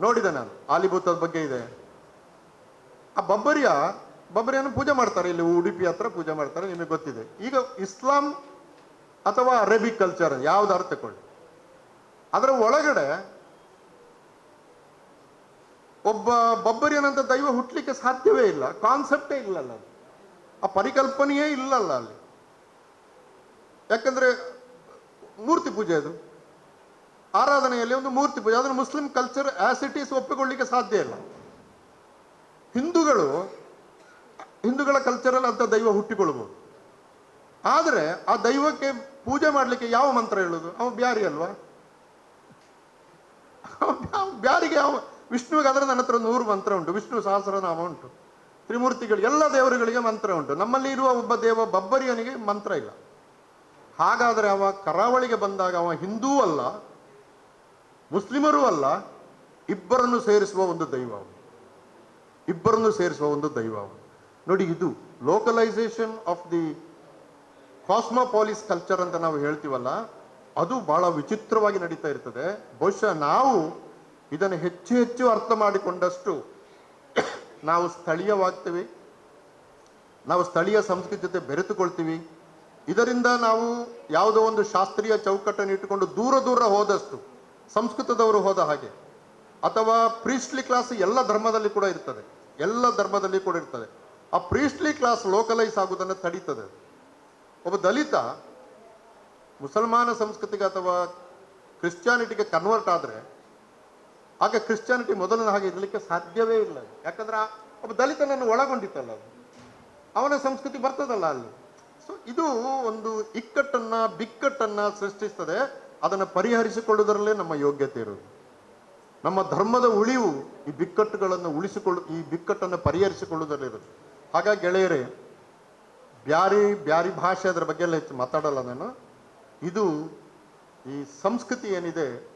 ನೋಡಿದೆ ನಾನು, ಆಲಿಭೂತದ ಬಗ್ಗೆ ಇದೆ. ಆ ಬಬ್ಬರಿಯ, ಬಬ್ಬರಿಯನ್ನು ಪೂಜೆ ಮಾಡ್ತಾರೆ, ಇಲ್ಲಿ ಉಡುಪಿ ಹತ್ರ ಪೂಜೆ ಮಾಡ್ತಾರೆ, ನಿಮಗೆ ಗೊತ್ತಿದೆ. ಈಗ ಇಸ್ಲಾಂ ಅಥವಾ ಅರೇಬಿಕ್ ಕಲ್ಚರ್ ಯಾವ್ದಾರು ತಕೊಳ್ಳಿ ಅದರ ಒಳಗಡೆ ಒಬ್ಬ ಬಬ್ಬರಿಯನಂತ ದೈವ ಹುಟ್ಟಲಿಕ್ಕೆ ಸಾಧ್ಯವೇ ಇಲ್ಲ ಕಾನ್ಸೆಪ್ಟೇ ಇಲ್ಲಲ್ಲ ಅದು. ಆ ಪರಿಕಲ್ಪನೆಯೇ ಇಲ್ಲಲ್ಲ ಅಲ್ಲಿ. ಯಾಕಂದ್ರೆ ಮೂರ್ತಿ ಪೂಜೆ ಅದು. ಆರಾಧನೆಯಲ್ಲಿ ಒಂದು ಮೂರ್ತಿ ಪೂಜೆ, ಅದನ್ನು ಮುಸ್ಲಿಂ ಕಲ್ಚರ್ ಆಸ್ ಇಟ್ ಒಪ್ಪಿಕೊಳ್ಳಿಕ್ಕೆ ಸಾಧ್ಯ ಇಲ್ಲ. ಹಿಂದೂಗಳು, ಹಿಂದೂಗಳ ಕಲ್ಚರಲ್ಲಿ ಅಂತ ದೈವ ಹುಟ್ಟಿಕೊಳ್ಬೋದು ಆದರೆ ಆ ದೈವಕ್ಕೆ ಪೂಜೆ ಮಾಡಲಿಕ್ಕೆ ಯಾವ ಮಂತ್ರ ಹೇಳೋದು? ಅವ ಬ್ಯಾರಿ ಅಲ್ವಾ? ಬ್ಯಾರಿಗೆ ಯಾವ ವಿಷ್ಣುವಿಗೆ ಆದರೆ ನನ್ನ ಹತ್ರ ನೂರು ಮಂತ್ರ ಉಂಟು, ವಿಷ್ಣು ಸಹಸ್ರನಾಮ ಉಂಟು. ತ್ರಿಮೂರ್ತಿಗಳು ಎಲ್ಲ ದೇವರುಗಳಿಗೆ ಮಂತ್ರ ಉಂಟು. ನಮ್ಮಲ್ಲಿ ಇರುವ ಒಬ್ಬ ದೇವ ಬಬ್ಬರಿಯನಿಗೆ ಮಂತ್ರ ಇಲ್ಲ. ಹಾಗಾದರೆ ಅವ ಕರಾವಳಿಗೆ ಬಂದಾಗ ಅವ ಹಿಂದೂ ಅಲ್ಲ, ಮುಸ್ಲಿಮರೂ ಅಲ್ಲ, ಇಬ್ಬರನ್ನು ಸೇರಿಸುವ ಒಂದು ದೈವ ಇಬ್ಬರನ್ನು ಸೇರಿಸುವ ಒಂದು ದೈವ ನೋಡಿ, ಇದು localisation of the cosmopolis culture ಅಂತ ನಾವು ಹೇಳ್ತೀವಲ್ಲ, ಅದು ಬಹಳ ವಿಚಿತ್ರವಾಗಿ ನಡೀತಾ ಇರ್ತದೆ. ಬಹುಶಃ ನಾವು ಇದನ್ನು ಹೆಚ್ಚು ಹೆಚ್ಚು ಅರ್ಥ ಮಾಡಿಕೊಂಡಷ್ಟು ನಾವು ಸ್ಥಳೀಯವಾಗ್ತೀವಿ. ನಾವು ಸ್ಥಳೀಯ ಸಂಸ್ಕೃತಿ ಜೊತೆ ಬೆರೆತುಕೊಳ್ತೀವಿ. ಇದರಿಂದ ನಾವು ಯಾವುದೋ ಒಂದು ಶಾಸ್ತ್ರೀಯ ಚೌಕಟ್ಟನ್ನು ಇಟ್ಟುಕೊಂಡು ದೂರ ದೂರ ಹೋದಷ್ಟು, ಸಂಸ್ಕೃತದವರು ಹೋದ ಹಾಗೆ, ಅಥವಾ ಪ್ರೀಸ್ಟ್ಲಿ ಕ್ಲಾಸ್ ಎಲ್ಲ ಧರ್ಮದಲ್ಲಿ ಕೂಡ ಇರ್ತದೆ. ಎಲ್ಲ ಧರ್ಮದಲ್ಲಿ ಕೂಡ ಇರ್ತದೆ. ಆ ಪ್ರೀಸ್ಟ್ಲಿ ಕ್ಲಾಸ್ ಲೋಕಲೈಸ್ ಆಗುವುದನ್ನು ತಡೀತದೆ. ಒಬ್ಬ ದಲಿತ ಮುಸಲ್ಮಾನ ಸಂಸ್ಕೃತಿಗೆ ಅಥವಾ ಕ್ರಿಶ್ಚಿಯಾನಿಟಿಗೆ ಕನ್ವರ್ಟ್ ಆದರೆ ಆಗ ಕ್ರಿಶ್ಚಿಯಾನಿಟಿ ಮೊದಲಿನ ಹಾಗೆ ಇರಲಿಕ್ಕೆ ಸಾಧ್ಯವೇ ಇಲ್ಲ. ಯಾಕಂದ್ರೆ ಒಬ್ಬ ದಲಿತನನ್ನು ಒಳಗೊಂಡಿತ್ತಲ್ಲ ಅದು. ಅವನ ಸಂಸ್ಕೃತಿ ಬರ್ತದಲ್ಲ ಅಲ್ಲಿ. ಸೊ ಇದು ಒಂದು ಇಕ್ಕಟ್ಟನ್ನ, ಬಿಕ್ಕಟ್ಟನ್ನ ಸೃಷ್ಟಿಸ್ತದೆ. ಅದನ್ನು ಪರಿಹರಿಸಿಕೊಳ್ಳುವುದರಲ್ಲೇ ನಮ್ಮ ಯೋಗ್ಯತೆ ಇರೋದು. ನಮ್ಮ ಧರ್ಮದ ಉಳಿವು ಈ ಬಿಕ್ಕಟ್ಟುಗಳನ್ನು ಉಳಿಸಿಕೊಳ್ಳು, ಈ ಬಿಕ್ಕಟ್ಟನ್ನು ಪರಿಹರಿಸಿಕೊಳ್ಳುವುದರಲ್ಲಿರೋದು ಹಾಗಾಗಿ ಗೆಳೆಯರೇ, ಬ್ಯಾರಿ ಬ್ಯಾರಿ ಭಾಷೆ ಅದರ ಬಗ್ಗೆ ಎಲ್ಲ ಹೆಚ್ಚು ಮಾತಾಡಲ್ಲ ನಾನು. ಇದು ಈ ಸಂಸ್ಕೃತಿ ಏನಿದೆ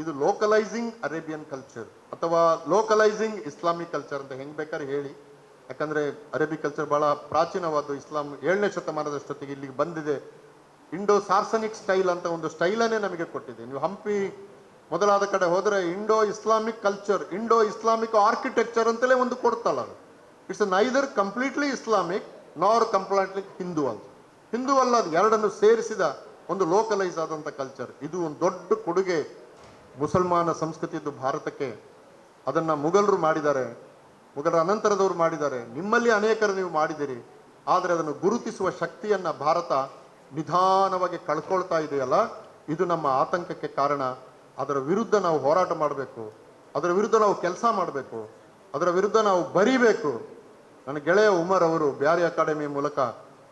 ಇದು ಲೋಕಲೈಸಿಂಗ್ ಅರೇಬಿಯನ್ ಕಲ್ಚರ್ ಅಥವಾ ಲೋಕಲೈಸಿಂಗ್ ಇಸ್ಲಾಮಿಕ್ ಕಲ್ಚರ್ ಅಂತ ಹೆಂಗ್ ಬೇಕಾದ್ರೆ ಹೇಳಿ. ಯಾಕಂದ್ರೆ ಅರೇಬಿಕ್ ಕಲ್ಚರ್ ಬಹಳ ಪ್ರಾಚೀನವಾದ ಇಸ್ಲಾಂ ಏಳನೇ ಶತಮಾನದಷ್ಟೊತ್ತಿಗೆ ಇಲ್ಲಿಗೆ ಬಂದಿದೆ. ಇಂಡೋ ಸಾರ್ಸನಿಕ್ ಸ್ಟೈಲ್ ಅಂತ ಒಂದು ಸ್ಟೈಲನ್ನೇ ನಮಗೆ ಕೊಟ್ಟಿದೆ. ನೀವು ಹಂಪಿ ಮೊದಲಾದ ಕಡೆ ಹೋದರೆ Indo Islamic culture Indo Islamic architecture ಅಂತಲೇ ಒಂದು ಕೊಡ್ತಲ್ಲ it's neither completely Islamic nor completely Hindu ಅಂತ. ಹಿಂದೂ ಅಲ್ಲ, ಅದು ಎರಡನ್ನು ಸೇರಿಸಿದ ಒಂದು ಲೋಕಲೈಸ್ ಆದಂಥ ಕಲ್ಚರ್ ಇದು ಒಂದು ದೊಡ್ಡ ಕೊಡುಗೆ. ಮುಸಲ್ಮಾನ ಸಂಸ್ಕೃತಿಯದ್ದು ಭಾರತಕ್ಕೆ ಅದನ್ನ ಮುಘಲರು ಮಾಡಿದ್ದಾರೆ, ಮುಘಲರ ಅನಂತರದವರು ಮಾಡಿದ್ದಾರೆ. ನಿಮ್ಮಲ್ಲಿ ಅನೇಕರು ನೀವು ಮಾಡಿದಿರಿ ಆದರೆ ಅದನ್ನು ಗುರುತಿಸುವ ಶಕ್ತಿಯನ್ನ ಭಾರತ ನಿಧಾನವಾಗಿ ಕಳ್ಕೊಳ್ತಾ ಇದೆಯಲ್ಲ, ಇದು ನಮ್ಮ ಆತಂಕಕ್ಕೆ ಕಾರಣ. ಅದರ ವಿರುದ್ಧ ನಾವು ಹೋರಾಟ ಮಾಡಬೇಕು. ಅದರ ವಿರುದ್ಧ ನಾವು ಕೆಲಸ ಮಾಡಬೇಕು. ಅದರ ವಿರುದ್ಧ ನಾವು ಬರೀಬೇಕು. ನನ್ನ ಗೆಳೆಯ ಉಮರ್ ಅವರು ಬ್ಯಾರಿ ಅಕಾಡೆಮಿ ಮೂಲಕ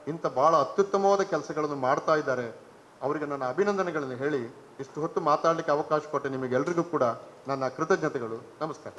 ಇಂಥ ಭಾಳ ಅತ್ಯುತ್ತಮವಾದ ಕೆಲಸಗಳನ್ನು ಮಾಡ್ತಾ ಇದ್ದಾರೆ. ಅವರಿಗೆ ನನ್ನ ಅಭಿನಂದನೆಗಳನ್ನು ಹೇಳಿ ಇಷ್ಟು ಹೊತ್ತು ಮಾತಾಡಲಿಕ್ಕೆ ಅವಕಾಶ ಕೊಟ್ಟೆ ನಿಮಗೆಲ್ಲರಿಗೂ ಕೂಡ ನನ್ನ ಕೃತಜ್ಞತೆಗಳು. ನಮಸ್ಕಾರ.